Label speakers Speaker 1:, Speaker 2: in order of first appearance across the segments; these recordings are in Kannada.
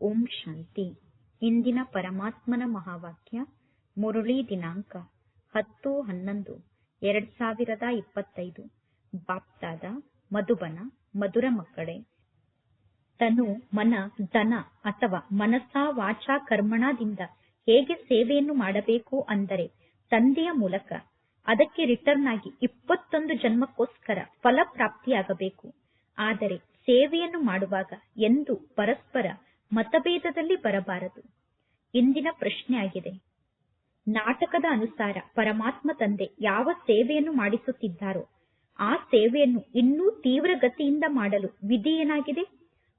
Speaker 1: ಓಂ ಶಾಂತಿ. ಇಂದಿನ ಪರಮಾತ್ಮನ ಮಹಾವಾಕ್ಯ, ಮುರುಳಿ ದಿನಾಂಕ, ಹತ್ತು ಹನ್ನೊಂದು, ಎರಡ್ ಸಾವಿರದ ಇಪ್ಪತ್ತೈದು. ಬಾಪ್ತಾದ, ಮಧುಬನ, ಮಧುರ ಮಕ್ಕಳೇ. ತನು ಮನ, ಧನ ಅಥವಾ ಮನಸ ವಾಚ ಕರ್ಮಣದಿಂದ ಹೇಗೆ ಸೇವೆಯನ್ನು ಮಾಡಬೇಕು ಅಂದರೆ ತಂದೆಯ ಮೂಲಕ ಅದಕ್ಕೆ ರಿಟರ್ನ್ ಆಗಿ ಇಪ್ಪತ್ತೊಂದು ಜನ್ಮಕ್ಕೋಸ್ಕರ ಫಲ ಪ್ರಾಪ್ತಿಯಾಗಬೇಕು ಆದರೆ ಸೇವೆಯನ್ನು ಮಾಡುವಾಗ ಎಂದು ಪರಸ್ಪರ ಮತಭೇದದಲ್ಲಿ ಬರಬಾರದು. ಇಂದಿನ ಪ್ರಶ್ನೆ ಆಗಿದೆ ನಾಟಕದ ಅನುಸಾರ ಪರಮಾತ್ಮ ತಂದೆ ಯಾವ ಸೇವೆಯನ್ನು ಮಾಡಿಸುತ್ತಿದ್ದಾರೋ, ಆ ಸೇವೆಯನ್ನು ಇನ್ನೂ ತೀವ್ರಗತಿಯಿಂದ ಮಾಡಲು ವಿಧಿ ಏನಾಗಿದೆ?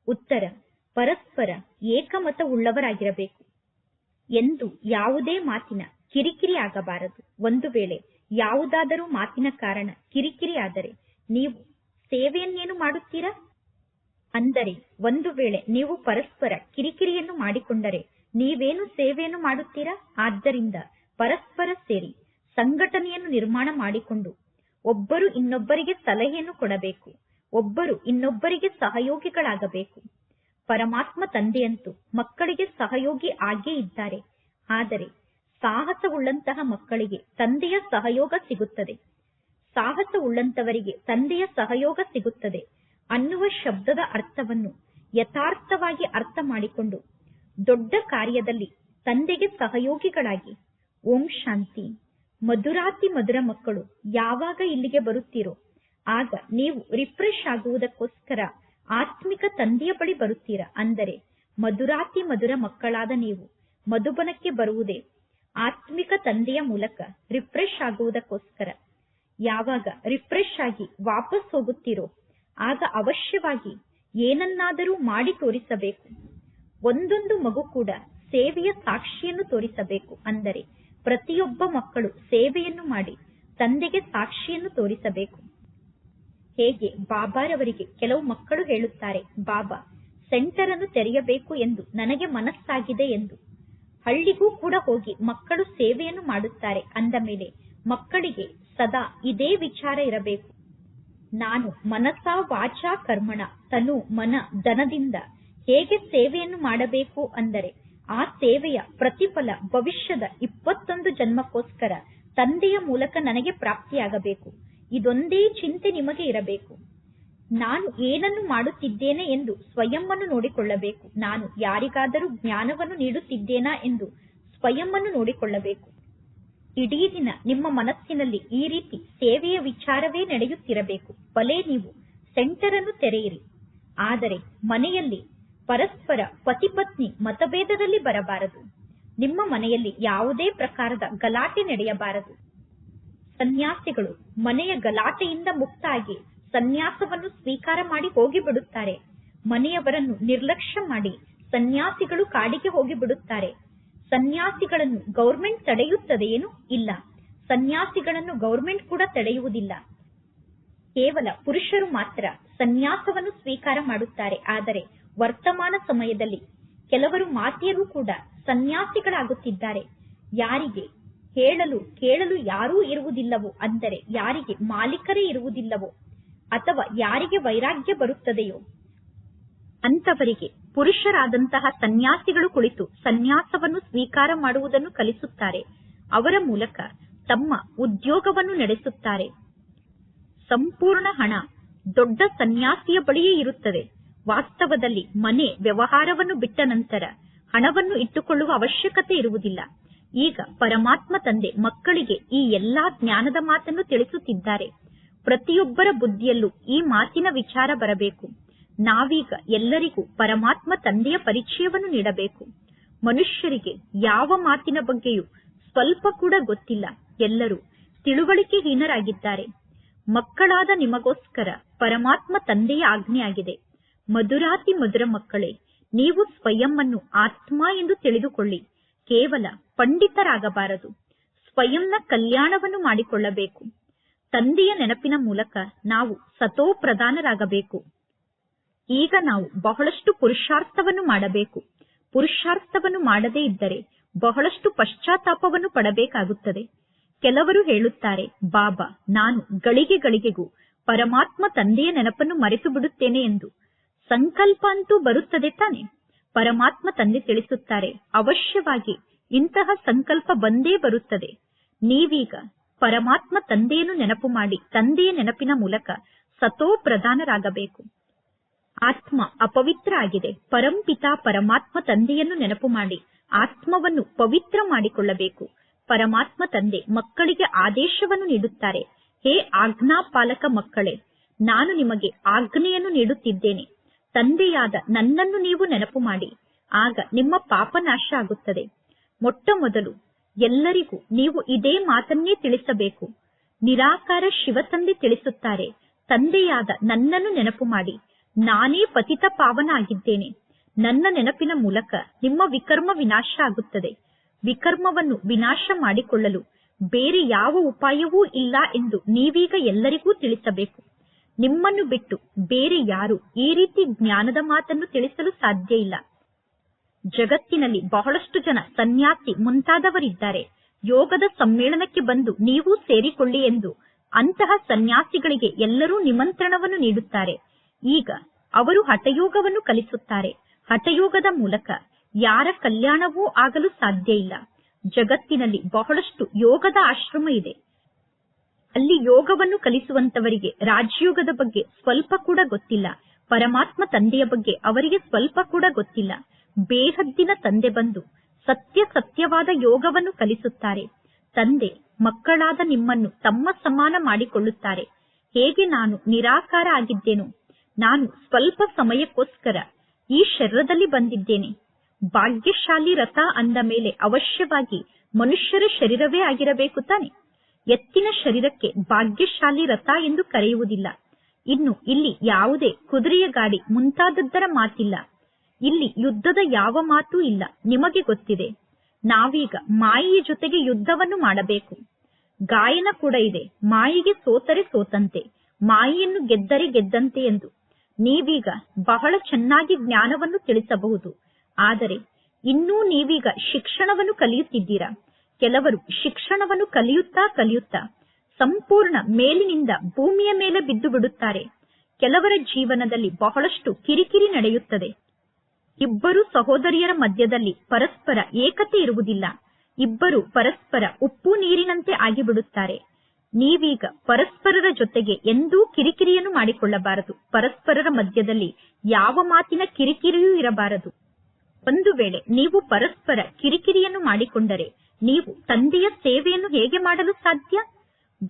Speaker 1: ಉತ್ತರ, ಪರಸ್ಪರ ಏಕಮತವುಳ್ಳವರಾಗಿರಬೇಕು. ಎಂದು ಯಾವುದೇ ಮಾತಿನ ಕಿರಿಕಿರಿ ಆಗಬಾರದು ಒಂದು ವೇಳೆ ಯಾವುದಾದರೂ ಮಾತಿನ ಕಾರಣ ಕಿರಿಕಿರಿ ಆದರೆ ನೀವು ಸೇವೆಯನ್ನೇನು ಮಾಡುತ್ತೀರಾ? ಅಂದರೆ ಒಂದು ವೇಳೆ ನೀವು ಪರಸ್ಪರ ಕಿರಿಕಿರಿಯನ್ನು ಮಾಡಿಕೊಂಡರೆ ನೀವೇನು ಸೇವೆಯನ್ನು ಮಾಡುತ್ತೀರಾ? ಆದ್ದರಿಂದ ಪರಸ್ಪರ ಸೇರಿ ಸಂಘಟನೆಯನ್ನು ನಿರ್ಮಾಣ ಮಾಡಿಕೊಂಡು ಒಬ್ಬರು ಇನ್ನೊಬ್ಬರಿಗೆ ಸಲಹೆಯನ್ನು ಕೊಡಬೇಕು, ಒಬ್ಬರು ಇನ್ನೊಬ್ಬರಿಗೆ ಸಹಯೋಗಿಗಳಾಗಬೇಕು. ಪರಮಾತ್ಮ ತಂದೆಯಂತೂ ಮಕ್ಕಳಿಗೆ ಸಹಯೋಗಿ ಆಗೇ ಇದ್ದಾರೆ. ಆದರೆ ಸಾಹಸವುಳ್ಳಂತಹ ಮಕ್ಕಳಿಗೆ ತಂದೆಯ ಸಹಯೋಗ ಸಿಗುತ್ತದೆ. ಸಾಹಸವುಳ್ಳಂತವರಿಗೆ ತಂದೆಯ ಸಹಯೋಗ ಸಿಗುತ್ತದೆ. ಅನ್ನುವ ಶಬ್ದದ ಅರ್ಥವನ್ನು ಯಥಾರ್ಥವಾಗಿ ಅರ್ಥ ಮಾಡಿಕೊಂಡು ದೊಡ್ಡ ಕಾರ್ಯದಲ್ಲಿ ತಂದೆಗೆ ಸಹಯೋಗಿಗಳಾಗಿ ಓಂ ಶಾಂತಿ, ಮಧುರಾತಿ ಮಧುರ ಮಕ್ಕಳು ಯಾವಾಗ ಇಲ್ಲಿಗೆ ಬರುತ್ತೀರೋ, ಆಗ ನೀವು ರಿಫ್ರೆಶ್ ಆಗುವುದಕ್ಕೋಸ್ಕರ ಆತ್ಮಿಕ ತಂದೆಯ ಬಳಿ ಬರುತ್ತೀರಾ ಅಂದರೆ ಮಧುರಾತಿ ಮಧುರ ಮಕ್ಕಳಾದ ನೀವು ಮಧುಬನಕ್ಕೆ ಬರುವುದೇ ಆತ್ಮಿಕ ತಂದೆಯ ಮೂಲಕ ರಿಫ್ರೆಶ್ ಆಗುವುದಕ್ಕೋಸ್ಕರ ಯಾವಾಗ ರಿಫ್ರೆಶ್ ಆಗಿ ವಾಪಸ್ ಹೋಗುತ್ತೀರೋ ಆಗ ಅವಶ್ಯವಾಗಿ ಏನನ್ನಾದರೂ ಮಾಡಿ ತೋರಿಸಬೇಕು. ಒಂದೊಂದು ಮಗು ಕೂಡ ಸೇವೆಯ ಸಾಕ್ಷಿಯನ್ನು ತೋರಿಸಬೇಕು ಅಂದರೆ ಪ್ರತಿಯೊಬ್ಬ ಮಕ್ಕಳು ಸೇವೆಯನ್ನು ಮಾಡಿ ತಂದೆಗೆ ಸಾಕ್ಷಿಯನ್ನು ತೋರಿಸಬೇಕು. ಹೇಗೆ? ಬಾಬಾರವರಿಗೆ ಕೆಲವು ಮಕ್ಕಳು ಹೇಳುತ್ತಾರೆ, ಬಾಬಾ, ಸೆಂಟರ್ ಅನ್ನು ತೆರೆಯಬೇಕು ಎಂದು ನನಗೆ ಮನಸ್ಸಾಗಿದೆ ಎಂದು. ಹಳ್ಳಿಗೂ ಕೂಡ ಹೋಗಿ ಮಕ್ಕಳು ಸೇವೆಯನ್ನು ಮಾಡುತ್ತಾರೆ. ಅಂದ ಮೇಲೆ ಮಕ್ಕಳಿಗೆ ಸದಾ ಇದೇ ವಿಚಾರ ಇರಬೇಕು. ನಾನು ಮನಸಾ ವಾಚ ಕರ್ಮಣ, ತನು ಮನ ಧನದಿಂದ ಹೇಗೆ ಸೇವೆಯನ್ನು ಮಾಡಬೇಕು ಅಂದರೆ ಆ ಸೇವೆಯ ಪ್ರತಿಫಲ ಭವಿಷ್ಯದ ಇಪ್ಪತ್ತೊಂದು ಜನ್ಮಕ್ಕೋಸ್ಕರ ತಂದೆಯ ಮೂಲಕ ನನಗೆ ಪ್ರಾಪ್ತಿಯಾಗಬೇಕು. ಇದೊಂದೇ ಚಿಂತೆ ನಿಮಗೆ ಇರಬೇಕು. ನಾನು ಏನನ್ನು ಮಾಡುತ್ತಿದ್ದೇನೆ ಎಂದು ಸ್ವಯಂವನ್ನು ನೋಡಿಕೊಳ್ಳಬೇಕು. ನಾನು ಯಾರಿಗಾದರೂ ಜ್ಞಾನವನ್ನು ನೀಡುತ್ತಿದ್ದೇನಾ ಎಂದು ಸ್ವಯಂವನ್ನು ನೋಡಿಕೊಳ್ಳಬೇಕು. ಇಡೀ ದಿನ ನಿಮ್ಮ ಮನಸ್ಸಿನಲ್ಲಿ ಈ ರೀತಿ ಸೇವೆಯ ವಿಚಾರವೇ ನಡೆಯುತ್ತಿರಬೇಕು. ಬಲೇ ನೀವು ಸೆಂಟರ್ ಅನ್ನು ತೆರೆಯಿರಿ. ಆದರೆ ಮನೆಯಲ್ಲಿ ಪರಸ್ಪರ ಪತಿಪತ್ನಿ ಮತಭೇದದಲ್ಲಿ ಬರಬಾರದು. ನಿಮ್ಮ ಮನೆಯಲ್ಲಿ ಯಾವುದೇ ಪ್ರಕಾರದ ಗಲಾಟೆ ನಡೆಯಬಾರದು. ಸನ್ಯಾಸಿಗಳು ಮನೆಯ ಗಲಾಟೆಯಿಂದ ಮುಕ್ತಾಗಿ ಸನ್ಯಾಸವನ್ನು ಸ್ವೀಕಾರ ಮಾಡಿ ಹೋಗಿಬಿಡುತ್ತಾರೆ. ಮನೆಯವರನ್ನು ನಿರ್ಲಕ್ಷ್ಯ ಮಾಡಿ ಸನ್ಯಾಸಿಗಳು ಕಾಡಿಗೆ ಹೋಗಿಬಿಡುತ್ತಾರೆ. ಸನ್ಯಾಸಿಗಳನ್ನು ಗೌರ್ಮೆಂಟ್ ತಡೆಯುತ್ತದೆಯೇನು ಇಲ್ಲ. ಸನ್ಯಾಸಿಗಳನ್ನು ಗೌರ್ಮೆಂಟ್ ಕೂಡ ತಡೆಯುವುದಿಲ್ಲ. ಕೇವಲ ಪುರುಷರು ಮಾತ್ರ ಸನ್ಯಾಸವನ್ನು ಸ್ವೀಕಾರ ಮಾಡುತ್ತಾರೆ. ಆದರೆ ವರ್ತಮಾನ ಸಮಯದಲ್ಲಿ ಕೆಲವರು ಮಾತೆಯರು ಕೂಡ ಸನ್ಯಾಸಿಗಳಾಗುತ್ತಿದ್ದಾರೆ. ಯಾರಿಗೆ ಹೇಳಲು, ಕೇಳಲು ಯಾರೂ ಇರುವುದಿಲ್ಲವೋ, ಅಂದರೆ ಯಾರಿಗೆ ಮಾಲೀಕರೇ ಇರುವುದಿಲ್ಲವೋ ಅಥವಾ ಯಾರಿಗೆ ವೈರಾಗ್ಯ ಬರುತ್ತದೆಯೋ ಅಂತವರಿಗೆ ಪುರುಷರಾದಂತಹ ಸನ್ಯಾಸಿಗಳು ಕುಳಿತು ಸನ್ಯಾಸವನ್ನು ಸ್ವೀಕಾರ ಮಾಡುವುದನ್ನು ಕಲಿಸುತ್ತಾರೆ. ಅವರ ಮೂಲಕ ತಮ್ಮ ಉದ್ಯೋಗವನ್ನು ನಡೆಸುತ್ತಾರೆ. ಸಂಪೂರ್ಣ ಹಣ ದೊಡ್ಡ ಸನ್ಯಾಸಿಯ ಬಳಿಯೇ ಇರುತ್ತದೆ. ವಾಸ್ತವದಲ್ಲಿ ಮನೆ ವ್ಯವಹಾರವನ್ನು ಬಿಟ್ಟ ನಂತರ ಹಣವನ್ನು ಇಟ್ಟುಕೊಳ್ಳುವ ಅವಶ್ಯಕತೆ ಇರುವುದಿಲ್ಲ. ಈಗ ಪರಮಾತ್ಮ ತಂದೆ ಮಕ್ಕಳಿಗೆ ಈ ಎಲ್ಲಾ ಜ್ಞಾನದ ಮಾತನ್ನು ತಿಳಿಸುತ್ತಿದ್ದಾರೆ. ಪ್ರತಿಯೊಬ್ಬರ ಬುದ್ಧಿಯಲ್ಲೂ ಈ ಮಾತಿನ ವಿಚಾರ ಬರಬೇಕು. ನಾವೀಗ ಎಲ್ಲರಿಗೂ ಪರಮಾತ್ಮ ತಂದೆಯ ಪರಿಚಯವನ್ನು ನೀಡಬೇಕು. ಮನುಷ್ಯರಿಗೆ ಯಾವ ಮಾತಿನ ಬಗ್ಗೆಯೂ ಸ್ವಲ್ಪ ಕೂಡ ಗೊತ್ತಿಲ್ಲ. ಎಲ್ಲರೂ ತಿಳುವಳಿಕೆಹೀನರಾಗಿದ್ದಾರೆ ಮಕ್ಕಳಾದ ನಿಮಗೋಸ್ಕರ ಪರಮಾತ್ಮ ತಂದೆಯ ಆಜ್ಞೆಯಾಗಿದೆ. ಮಧುರಾತಿ ಮಧುರ ಮಕ್ಕಳೇ, ನೀವು ಸ್ವಯಂವನ್ನು ಆತ್ಮ ಎಂದು ತಿಳಿದುಕೊಳ್ಳಿ. ಕೇವಲ ಪಂಡಿತರಾಗಬಾರದು. ಸ್ವಯಂನ ಕಲ್ಯಾಣವನ್ನು ಮಾಡಿಕೊಳ್ಳಬೇಕು. ತಂದೆಯ ನೆನಪಿನ ಮೂಲಕ ನಾವು ಸತೋ ಪ್ರಧಾನರಾಗಬೇಕು ಈಗ ನಾವು ಬಹಳಷ್ಟು ಪುರುಷಾರ್ಥವನ್ನು ಮಾಡಬೇಕು. ಪುರುಷಾರ್ಥವನ್ನು ಮಾಡದೇ ಇದ್ದರೆ ಬಹಳಷ್ಟು ಪಶ್ಚಾತ್ತಾಪವನ್ನು ಪಡಬೇಕಾಗುತ್ತದೆ. ಕೆಲವರು ಹೇಳುತ್ತಾರೆ, ಬಾಬಾ, ನಾನು ಗಳಿಗೆ ಗಳಿಗೆಗೂ ಪರಮಾತ್ಮ ತಂದೆಯ ನೆನಪನ್ನು ಮರೆತು ಬಿಡುತ್ತೇನೆ ಎಂದು. ಸಂಕಲ್ಪ ಅಂತೂ ಬರುತ್ತದೆ ತಾನೆ. ಪರಮಾತ್ಮ ತಂದೆ ತಿಳಿಸುತ್ತಾರೆ, ಅವಶ್ಯವಾಗಿ ಇಂತಹ ಸಂಕಲ್ಪ ಬಂದೇ ಬರುತ್ತದೆ. ನೀವೀಗ ಪರಮಾತ್ಮ ತಂದೆಯನ್ನು ನೆನಪು ಮಾಡಿ, ತಂದೆಯ ನೆನಪಿನ ಮೂಲಕ ಸತೋ ಪ್ರಧಾನರಾಗಬೇಕು ಆತ್ಮ ಅಪವಿತ್ರ ಆಗಿದೆ ಪರಂಪಿತಾ ಪರಮಾತ್ಮ ತಂದೆಯನ್ನು ನೆನಪು ಮಾಡಿ. ಆತ್ಮವನ್ನು ಪವಿತ್ರ ಮಾಡಿಕೊಳ್ಳಬೇಕು. ಪರಮಾತ್ಮ ತಂದೆ ಮಕ್ಕಳಿಗೆ ಆದೇಶವನ್ನು ನೀಡುತ್ತಾರೆ. ಹೇ ಆಜ್ಞಾಪಾಲಕ ಮಕ್ಕಳೇ, ನಾನು ನಿಮಗೆ ಆಜ್ಞೆಯನ್ನು ನೀಡುತ್ತಿದ್ದೇನೆ. ತಂದೆಯಾದ ನನ್ನನ್ನು ನೀವು ನೆನಪು ಮಾಡಿ. ಆಗ ನಿಮ್ಮ ಪಾಪ ನಾಶ ಆಗುತ್ತದೆ. ಮೊಟ್ಟ ಮೊದಲು ಎಲ್ಲರಿಗೂ ನೀವು ಇದೇ ಮಾತನ್ನೇ ತಿಳಿಸಬೇಕು. ನಿರಾಕಾರ ಶಿವ ತಂದೆ ತಿಳಿಸುತ್ತಾರೆ. ತಂದೆಯಾದ ನನ್ನನ್ನು ನೆನಪು ಮಾಡಿ. ನಾನೇ ಪತಿತ ಪಾವನ ಆಗಿದ್ದೇನೆ ನನ್ನ ನೆನಪಿನ ಮೂಲಕ ನಿಮ್ಮ ವಿಕರ್ಮ ವಿನಾಶ ಆಗುತ್ತದೆ. ವಿಕರ್ಮವನ್ನು ವಿನಾಶ ಮಾಡಿಕೊಳ್ಳಲು ಬೇರೆ ಯಾವ ಉಪಾಯವೂ ಇಲ್ಲ ಎಂದು ನೀವೀಗ ಎಲ್ಲರಿಗೂ ತಿಳಿಸಬೇಕು. ನಿಮ್ಮನ್ನು ಬಿಟ್ಟು ಬೇರೆ ಯಾರು ಈ ರೀತಿ ಜ್ಞಾನದ ಮಾತನ್ನು ತಿಳಿಸಲು ಸಾಧ್ಯ ಇಲ್ಲ. ಜಗತ್ತಿನಲ್ಲಿ ಬಹಳಷ್ಟು ಜನ ಸನ್ಯಾಸಿ ಮುಂತಾದವರಿದ್ದಾರೆ. ಯೋಗದ ಸಮ್ಮೇಳನಕ್ಕೆ ಬಂದು ನೀವು ಸೇರಿಕೊಳ್ಳಿ ಎಂದು ಅಂತಹ ಸನ್ಯಾಸಿಗಳಿಗೆ ಎಲ್ಲರೂ ನಿಮಂತ್ರಣವನ್ನು ನೀಡುತ್ತಾರೆ. ಈಗ ಅವರು ಹಠಯೋಗವನ್ನು ಕಲಿಸುತ್ತಾರೆ. ಹಠಯೋಗದ ಮೂಲಕ ಯಾರ ಕಲ್ಯಾಣವೂ ಆಗಲು ಸಾಧ್ಯ ಇಲ್ಲ. ಜಗತ್ತಿನಲ್ಲಿ ಬಹಳಷ್ಟು ಯೋಗದ ಆಶ್ರಮ ಇದೆ. ಅಲ್ಲಿ ಯೋಗವನ್ನು ಕಲಿಸುವಂತವರಿಗೆ ರಾಜಯೋಗದ ಬಗ್ಗೆ ಸ್ವಲ್ಪ ಕೂಡ ಗೊತ್ತಿಲ್ಲ. ಪರಮಾತ್ಮ ತಂದೆಯ ಬಗ್ಗೆ ಅವರಿಗೆ ಸ್ವಲ್ಪ ಕೂಡ ಗೊತ್ತಿಲ್ಲ. ಬೇಹದ್ದಿನ ತಂದೆ ಬಂದು ಸತ್ಯ ಸತ್ಯವಾದ ಯೋಗವನ್ನು ಕಲಿಸುತ್ತಾರೆ. ತಂದೆ, ಮಕ್ಕಳಾದ ನಿಮ್ಮನ್ನು ತಮ್ಮ ಸಮಾನ ಮಾಡಿಕೊಳ್ಳುತ್ತಾರೆ. ಹೇಗೆ ನಾನು ನಿರಾಕಾರ ಆಗಿದ್ದೇನೋ ನಾನು ಸ್ವಲ್ಪ ಸಮಯಕ್ಕೋಸ್ಕರ ಈ ಶರೀರದಲ್ಲಿ ಬಂದಿದ್ದೇನೆ. ಭಾಗ್ಯಶಾಲಿ ರಥ ಅಂದ ಮೇಲೆ ಅವಶ್ಯವಾಗಿ ಮನುಷ್ಯರ ಶರೀರವೇ ಆಗಿರಬೇಕು ತಾನೆ. ಎತ್ತಿನ ಶರೀರಕ್ಕೆ ಭಾಗ್ಯಶಾಲಿ ರಥ ಎಂದು ಕರೆಯುವುದಿಲ್ಲ. ಇನ್ನು ಇಲ್ಲಿ ಯಾವುದೇ ಕುದುರೆಯ ಗಾಡಿ ಮುಂತಾದದ್ದರ ಮಾತಿಲ್ಲ. ಇಲ್ಲಿ ಯುದ್ಧದ ಯಾವ ಮಾತೂ ಇಲ್ಲ, ನಿಮಗೆ ಗೊತ್ತಿದೆ. ನಾವೀಗ ಮಾಯಿಯ ಜೊತೆಗೆ ಯುದ್ಧವನ್ನು ಮಾಡಬೇಕು. ಗಾಯನ ಕೂಡ ಇದೆ, ಮಾಯಿಗೆ ಸೋತರೆ ಸೋತಂತೆ, ಮಾಯಿಯನ್ನು ಗೆದ್ದರೆ ಗೆದ್ದಂತೆ ಎಂದು. ನೀವೀಗ ಬಹಳ ಚೆನ್ನಾಗಿ ಜ್ಞಾನವನ್ನು ತಿಳಿಸಬಹುದು. ಆದರೆ ಇನ್ನೂ ನೀವೀಗ ಶಿಕ್ಷಣವನ್ನು ಕಲಿಯುತ್ತಿದ್ದೀರಾ? ಕೆಲವರು ಶಿಕ್ಷಣವನ್ನು ಕಲಿಯುತ್ತಾ ಕಲಿಯುತ್ತಾ ಸಂಪೂರ್ಣ ಮೇಲಿನಿಂದ ಭೂಮಿಯ ಮೇಲೆ ಬಿದ್ದು ಬಿಡುತ್ತಾರೆ. ಕೆಲವರ ಜೀವನದಲ್ಲಿ ಬಹಳಷ್ಟು ಕಿರಿಕಿರಿ ನಡೆಯುತ್ತದೆ. ಇಬ್ಬರು ಸಹೋದರಿಯರ ಮಧ್ಯದಲ್ಲಿ ಪರಸ್ಪರ ಏಕತೆ ಇರುವುದಿಲ್ಲ. ಇಬ್ಬರು ಪರಸ್ಪರ ಉಪ್ಪು ನೀರಿನಂತೆ ಆಗಿಬಿಡುತ್ತಾರೆ. ನೀವೀಗ ಪರಸ್ಪರರ ಜೊತೆಗೆ ಎಂದೂ ಕಿರಿಕಿರಿಯನ್ನು ಮಾಡಿಕೊಳ್ಳಬಾರದು. ಪರಸ್ಪರರ ಮಧ್ಯದಲ್ಲಿ ಯಾವ ಮಾತಿನ ಕಿರಿಕಿರಿಯೂ ಇರಬಾರದು. ಒಂದು ವೇಳೆ ನೀವು ಪರಸ್ಪರ ಕಿರಿಕಿರಿಯನ್ನು ಮಾಡಿಕೊಂಡರೆ ನೀವು ತಂದೆಯ ಸೇವೆಯನ್ನು ಹೇಗೆ ಮಾಡಲು ಸಾಧ್ಯ?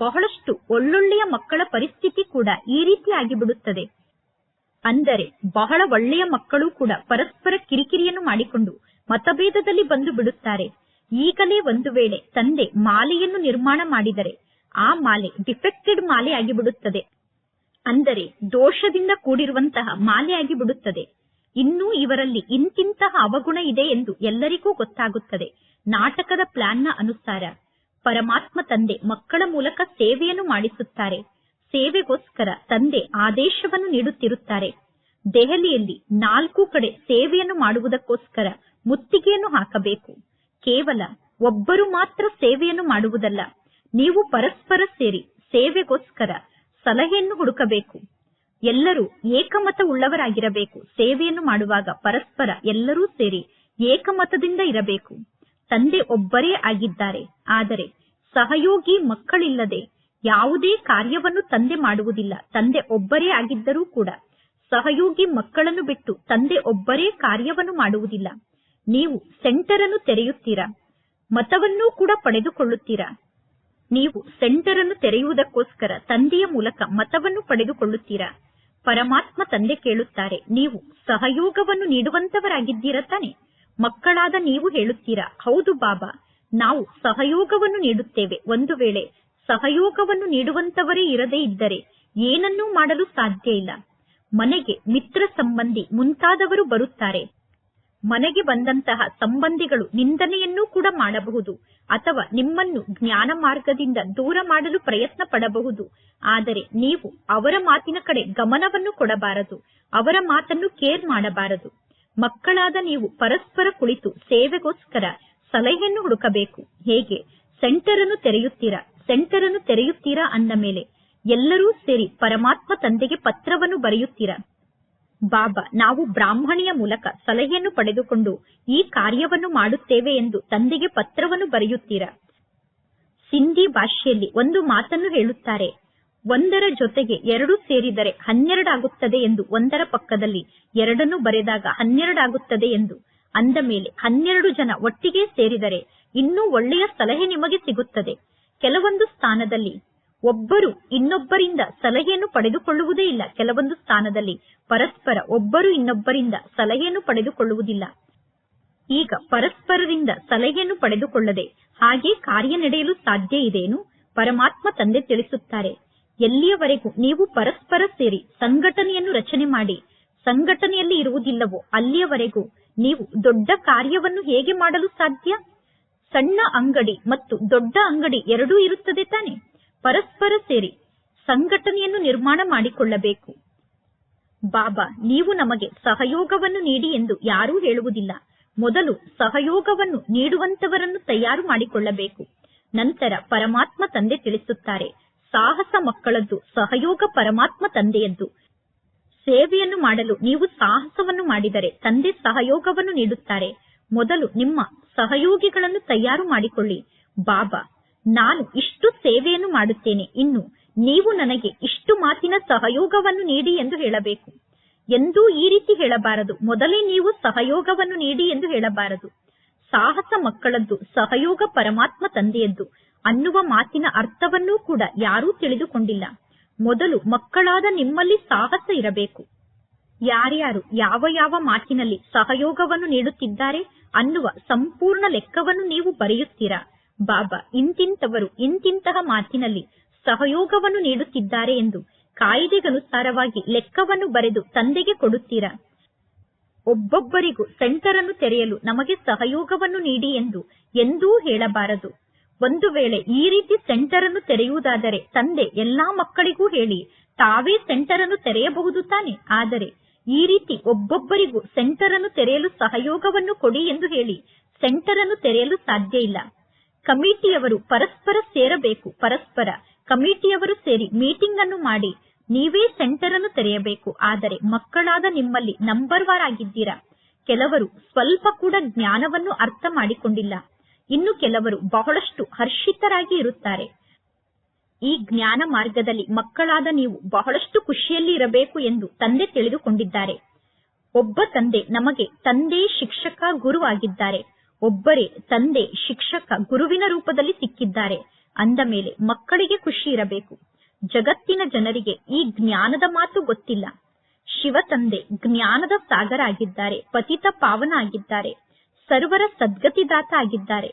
Speaker 1: ಬಹಳಷ್ಟು ಒಳ್ಳೊಳ್ಳೆಯ ಮಕ್ಕಳ ಪರಿಸ್ಥಿತಿ ಕೂಡ ಈ ರೀತಿ ಆಗಿಬಿಡುತ್ತದೆ. ಅಂದರೆ ಬಹಳ ಒಳ್ಳೆಯ ಮಕ್ಕಳು ಕೂಡ ಪರಸ್ಪರ ಕಿರಿಕಿರಿಯನ್ನು ಮಾಡಿಕೊಂಡು ಮತಭೇದದಲ್ಲಿ ಬಂದು ಬಿಡುತ್ತಾರೆ. ಈಗಲೇ ಒಂದು ವೇಳೆ ತಂದೆ ಮಾಲೆಯನ್ನು ನಿರ್ಮಾಣ ಮಾಡಿದರೆ ಆ ಮಾಲೆ ಡಿಫೆಕ್ಟೆಡ್ ಮಾಲೆ ಆಗಿಬಿಡುತ್ತದೆ. ಅಂದರೆ ದೋಷದಿಂದ ಕೂಡಿರುವಂತಹ ಮಾಲೆ ಆಗಿಬಿಡುತ್ತದೆ. ಇನ್ನೂ ಇವರಲ್ಲಿ ಇಂತಿಂತಹ ಅವಗುಣ ಇದೆ ಎಂದು ಎಲ್ಲರಿಗೂ ಗೊತ್ತಾಗುತ್ತದೆ. ನಾಟಕದ ಪ್ಲಾನ್ನ ಅನುಸಾರ ಪರಮಾತ್ಮ ತಂದೆ ಮಕ್ಕಳ ಮೂಲಕ ಸೇವೆಯನ್ನು ಮಾಡಿಸುತ್ತಾರೆ. ಸೇವೆಗೋಸ್ಕರ ತಂದೆ ಆದೇಶವನ್ನು ನೀಡುತ್ತಿರುತ್ತಾರೆ. ದೆಹಲಿಯಲ್ಲಿ ನಾಲ್ಕು ಕಡೆ ಸೇವೆಯನ್ನು ಮಾಡುವುದಕ್ಕೋಸ್ಕರ ಮುತ್ತಿಗೆಯನ್ನು ಹಾಕಬೇಕು. ಕೇವಲ ಒಬ್ಬರು ಮಾತ್ರ ಸೇವೆಯನ್ನು ಮಾಡುವುದಲ್ಲ ನೀವು ಪರಸ್ಪರ ಸೇರಿ ಸೇವೆಗೋಸ್ಕರ ಸಲಹೆಯನ್ನು ಹುಡುಕಬೇಕು. ಎಲ್ಲರೂ ಏಕಮತ ಉಳ್ಳವರಾಗಿರಬೇಕು ಸೇವೆಯನ್ನು ಮಾಡುವಾಗ ಪರಸ್ಪರ ಎಲ್ಲರೂ ಸೇರಿ ಏಕಮತದಿಂದ ಇರಬೇಕು. ತಂದೆ ಒಬ್ಬರೇ ಆಗಿದ್ದಾರೆ. ಆದರೆ ಸಹಯೋಗಿ ಮಕ್ಕಳಿಲ್ಲದೆ ಯಾವುದೇ ಕಾರ್ಯವನ್ನು ತಂದೆ ಮಾಡುವುದಿಲ್ಲ. ತಂದೆ ಒಬ್ಬರೇ ಆಗಿದ್ದರೂ ಕೂಡ ಸಹಯೋಗಿ ಮಕ್ಕಳನ್ನು ಬಿಟ್ಟು ತಂದೆ ಒಬ್ಬರೇ ಕಾರ್ಯವನ್ನು ಮಾಡುವುದಿಲ್ಲ. ನೀವು ಸೆಂಟರ್ ಅನ್ನು ತೆರೆಯುತ್ತೀರಾ? ಮತವನ್ನೂ ಕೂಡ ಪಡೆದುಕೊಳ್ಳುತ್ತೀರಾ? ನೀವು ಸೆಂಟರ್ ಅನ್ನು ತೆರೆಯುವುದಕ್ಕೋಸ್ಕರ ತಂದೆಯ ಮೂಲಕ ಮತವನ್ನು ಪಡೆದುಕೊಳ್ಳುತ್ತೀರಾ? ಪರಮಾತ್ಮ ತಂದೆ ಕೇಳುತ್ತಾರೆ, ನೀವು ಸಹಯೋಗವನ್ನು ನೀಡುವಂತವರಾಗಿದ್ದೀರಾ ತಾನೆ? ಮಕ್ಕಳಾದ ನೀವು ಹೇಳುತ್ತೀರಾ, ಹೌದು ಬಾಬಾ, ನಾವು ಸಹಯೋಗವನ್ನು ನೀಡುತ್ತೇವೆ. ಒಂದು ವೇಳೆ ಸಹಯೋಗವನ್ನು ನೀಡುವಂತವರೇ ಇರದೇ ಇದ್ದರೆ ಏನನ್ನೂ ಮಾಡಲು ಸಾಧ್ಯ ಇಲ್ಲ. ಮನೆಗೆ ಮಿತ್ರ ಸಂಬಂಧಿ ಮುಂತಾದವರು ಬರುತ್ತಾರೆ. ಮನೆಗೆ ಬಂದಂತಹ ಸಂಬಂಧಿಗಳು ನಿಂದನೆಯನ್ನೂ ಕೂಡ ಮಾಡಬಹುದು ಅಥವಾ ನಿಮ್ಮನ್ನು ಜ್ಞಾನ ಮಾರ್ಗದಿಂದ ದೂರ ಮಾಡಲು ಪ್ರಯತ್ನ ಪಡಬಹುದು. ಆದರೆ ನೀವು ಅವರ ಮಾತಿನ ಕಡೆ ಗಮನವನ್ನು ಕೊಡಬಾರದು, ಅವರ ಮಾತನ್ನು ಕೇರ್ ಮಾಡಬಾರದು. ಮಕ್ಕಳಾದ ನೀವು ಪರಸ್ಪರ ಕುಳಿತು ಸೇವೆಗೋಸ್ಕರ ಸಲಹೆಯನ್ನು ಹುಡುಕಬೇಕು. ಹೇಗೆ? ಸೆಂಟರ್ ಅನ್ನು ತೆರೆಯುತ್ತೀರಾ? ಸೆಂಟರ್ ಅನ್ನು ತೆರೆಯುತ್ತೀರಾ ಅಂದ ಮೇಲೆ ಎಲ್ಲರೂ ಸೇರಿ ಪರಮಾತ್ಮ ತಂದೆಗೆ ಪತ್ರವನ್ನು ಬರೆಯುತ್ತೀರಾ? ಬಾಬಾ, ನಾವು ಬ್ರಾಹ್ಮಣಿಯ ಮೂಲಕ ಸಲಹೆಯನ್ನು ಪಡೆದುಕೊಂಡು ಈ ಕಾರ್ಯವನ್ನು ಮಾಡುತ್ತೇವೆ ಎಂದು ತಂದೆಗೆ ಪತ್ರವನ್ನು ಬರೆಯುತ್ತೀರ? ಸಿಂಧಿ ಭಾಷೆಯಲ್ಲಿ ಒಂದು ಮಾತನ್ನು ಹೇಳುತ್ತಾರೆ, ಒಂದರ ಜೊತೆಗೆ ಎರಡು ಸೇರಿದರೆ ಹನ್ನೆರಡಾಗುತ್ತದೆ ಎಂದು ಒಂದರ ಪಕ್ಕದಲ್ಲಿ ಎರಡನ್ನು ಬರೆದಾಗ ಹನ್ನೆರಡಾಗುತ್ತದೆ ಎಂದು. ಅಂದ ಮೇಲೆ ಹನ್ನೆರಡು ಜನ ಒಟ್ಟಿಗೆ ಸೇರಿದರೆ ಇನ್ನೂ ಒಳ್ಳೆಯ ಸಲಹೆ ನಿಮಗೆ ಸಿಗುತ್ತದೆ. ಕೆಲವೊಂದು ಸ್ಥಾನದಲ್ಲಿ ಒಬ್ಬರು ಇನ್ನೊಬ್ಬರಿಂದ ಸಲಹೆಯನ್ನು ಪಡೆದುಕೊಳ್ಳುವುದೇ ಇಲ್ಲ. ಕೆಲವೊಂದು ಸ್ಥಾನದಲ್ಲಿ ಪರಸ್ಪರ ಒಬ್ಬರು ಇನ್ನೊಬ್ಬರಿಂದ ಸಲಹೆಯನ್ನು ಪಡೆದುಕೊಳ್ಳುವುದಿಲ್ಲ. ಈಗ ಪರಸ್ಪರರಿಂದ ಸಲಹೆಯನ್ನು ಪಡೆದುಕೊಳ್ಳದೆ ಹಾಗೆ ಕಾರ್ಯ ನಡೆಯಲು ಸಾಧ್ಯ ಇದೆಯೇನು ಪರಮಾತ್ಮ ತಂದೆ ತಿಳಿಸುತ್ತಾರೆ, ಎಲ್ಲಿಯವರೆಗೂ ನೀವು ಪರಸ್ಪರ ಸೇರಿ ಸಂಘಟನೆಯನ್ನು ರಚನೆ ಮಾಡಿ, ಸಂಘಟನೆಯಲ್ಲಿ ಇರುವುದಿಲ್ಲವೋ ಅಲ್ಲಿಯವರೆಗೂ ನೀವು ದೊಡ್ಡ ಕಾರ್ಯವನ್ನು ಹೇಗೆ ಮಾಡಲು ಸಾಧ್ಯ? ಸಣ್ಣ ಅಂಗಡಿ ಮತ್ತು ದೊಡ್ಡ ಅಂಗಡಿ ಎರಡೂ ಇರುತ್ತದೆ ತಾನೆ. ಪರಸ್ಪರ ಸೇರಿ ಸಂಘಟನೆಯನ್ನು ನಿರ್ಮಾಣ ಮಾಡಿಕೊಳ್ಳಬೇಕು. ಬಾಬಾ, ನೀವು ನಮಗೆ ಸಹಯೋಗವನ್ನು ನೀಡಿ ಎಂದು ಯಾರೂ ಹೇಳುವುದಿಲ್ಲ. ಮೊದಲು ಸಹಯೋಗವನ್ನು ನೀಡುವಂತವರನ್ನು ತಯಾರು ಮಾಡಿಕೊಳ್ಳಬೇಕು. ನಂತರ ಪರಮಾತ್ಮ ತಂದೆ ತಿಳಿಸುತ್ತಾರೆ. ಸಾಹಸ ಮಕ್ಕಳದ್ದು ಸಹಯೋಗ ಪರಮಾತ್ಮ ತಂದೆಯದ್ದು. ಸೇವೆಯನ್ನು ಮಾಡಲು ನೀವು ಸಾಹಸವನ್ನು ಮಾಡಿದರೆ ತಂದೆ ಸಹಯೋಗವನ್ನು ನೀಡುತ್ತಾರೆ. ಮೊದಲು ನಿಮ್ಮ ಸಹಯೋಗಿಗಳನ್ನು ತಯಾರು ಮಾಡಿಕೊಳ್ಳಿ. ಬಾಬಾ ನಾನು ಇಷ್ಟು ಸೇವೆಯನ್ನು ಮಾಡುತ್ತೇನೆ. ಇನ್ನು ನೀವು ನನಗೆ ಇಷ್ಟು ಮಾತಿನ ಸಹಯೋಗವನ್ನು ನೀಡಿ ಎಂದು ಹೇಳಬೇಕು. ಎಂದೂ ಈ ರೀತಿ ಹೇಳಬಾರದು. ಮೊದಲೇ ನೀವು ಸಹಯೋಗವನ್ನು ನೀಡಿ ಎಂದು ಹೇಳಬಾರದು. ಸಾಹಸ ಮಕ್ಕಳದ್ದು, ಸಹಯೋಗ ಪರಮಾತ್ಮ ತಂದೆಯದ್ದು ಅನ್ನುವ ಮಾತಿನ ಅರ್ಥವನ್ನೂ ಕೂಡ ಯಾರೂ ತಿಳಿದುಕೊಂಡಿಲ್ಲ. ಮೊದಲು ಮಕ್ಕಳಾದ ನಿಮ್ಮಲ್ಲಿ ಸಾಹಸ ಇರಬೇಕು. ಯಾರ್ಯಾರು ಯಾವ ಯಾವ ಮಾತಿನಲ್ಲಿ ಸಹಯೋಗವನ್ನು ನೀಡುತ್ತಿದ್ದಾರೆ ಅನ್ನುವ ಸಂಪೂರ್ಣ ಲೆಕ್ಕವನ್ನು ನೀವು ಬರೆಯುತ್ತೀರಾ? ಬಾಬಾ ಇಂತಿಂತವರು ಇಂತಿಂತಹ ಮಾತಿನಲ್ಲಿ ಸಹಯೋಗವನ್ನು ನೀಡುತ್ತಿದ್ದಾರೆ ಎಂದು ಕಾಯಿದೆಗನುಸಾರವಾಗಿ ಲೆಕ್ಕವನ್ನು ಬರೆದು ತಂದೆಗೆ ಕೊಡುತ್ತೀರಾ? ಒಬ್ಬೊಬ್ಬರಿಗೂ ಸೆಂಟರ್ ಅನ್ನು ತೆರೆಯಲು ನಮಗೆ ಸಹಯೋಗವನ್ನು ನೀಡಿ ಎಂದು ಎಂದೂ ಹೇಳಬಾರದು. ಒಂದು ವೇಳೆ ಈ ರೀತಿ ಸೆಂಟರ್ ಅನ್ನು ತೆರೆಯುವುದಾದರೆ ತಂದೆ ಎಲ್ಲಾ ಮಕ್ಕಳಿಗೂ ಹೇಳಿ, ತಾವೇ ಸೆಂಟರ್ ಅನ್ನು ತೆರೆಯಬಹುದು ತಾನೆ. ಆದರೆ ಈ ರೀತಿ ಒಬ್ಬೊಬ್ಬರಿಗೂ ಸೆಂಟರ್ ಅನ್ನು ತೆರೆಯಲು ಸಹಯೋಗವನ್ನು ಕೊಡಿ ಎಂದು ಹೇಳಿ ಸೆಂಟರ್ ಅನ್ನು ತೆರೆಯಲು ಸಾಧ್ಯ ಇಲ್ಲ. ಕಮಿಟಿಯವರು ಪರಸ್ಪರ ಸೇರಬೇಕು, ಪರಸ್ಪರ ಕಮಿಟಿಯವರು ಸೇರಿ ಮೀಟಿಂಗ್ ಅನ್ನು ಮಾಡಿ, ನೀವೇ ಸೆಂಟರ್ ಅನ್ನು ತೆರೆಯಬೇಕು. ಆದರೆ ಮಕ್ಕಳಾದ ನಿಮ್ಮಲ್ಲಿ ನಂಬರ್ ವಾರ್ ಆಗಿದ್ದೀರಾ? ಕೆಲವರು ಸ್ವಲ್ಪ ಕೂಡ ಜ್ಞಾನವನ್ನು ಅರ್ಥ ಮಾಡಿಕೊಂಡಿಲ್ಲ. ಇನ್ನು ಕೆಲವರು ಬಹಳಷ್ಟು ಹರ್ಷಿತರಾಗಿ ಇರುತ್ತಾರೆ. ಈ ಜ್ಞಾನ ಮಾರ್ಗದಲ್ಲಿ ಮಕ್ಕಳಾದ ನೀವು ಬಹಳಷ್ಟು ಖುಷಿಯಲ್ಲಿ ಇರಬೇಕು ಎಂದು ತಂದೆ ತಿಳಿದುಕೊಂಡಿದ್ದಾರೆ. ಒಬ್ಬ ತಂದೆ ನಮಗೆ ತಂದೆ ಶಿಕ್ಷಕ ಗುರು ಆಗಿದ್ದಾರೆ ಒಬ್ಬರೇ ತಂದೆ, ಶಿಕ್ಷಕ ಗುರುವಿನ ರೂಪದಲ್ಲಿ ಸಿಕ್ಕಿದ್ದಾರೆ. ಅಂದ ಮೇಲೆ ಮಕ್ಕಳಿಗೆ ಖುಷಿ ಇರಬೇಕು. ಜಗತ್ತಿನ ಜನರಿಗೆ ಈ ಜ್ಞಾನದ ಮಾತು ಗೊತ್ತಿಲ್ಲ. ಶಿವ ತಂದೆ ಜ್ಞಾನದ ಸಾಗರ ಆಗಿದ್ದಾರೆ, ಪತಿತ ಪಾವನ ಆಗಿದ್ದಾರೆ, ಸರ್ವರ ಸದ್ಗತಿದಾತ ಆಗಿದ್ದಾರೆ.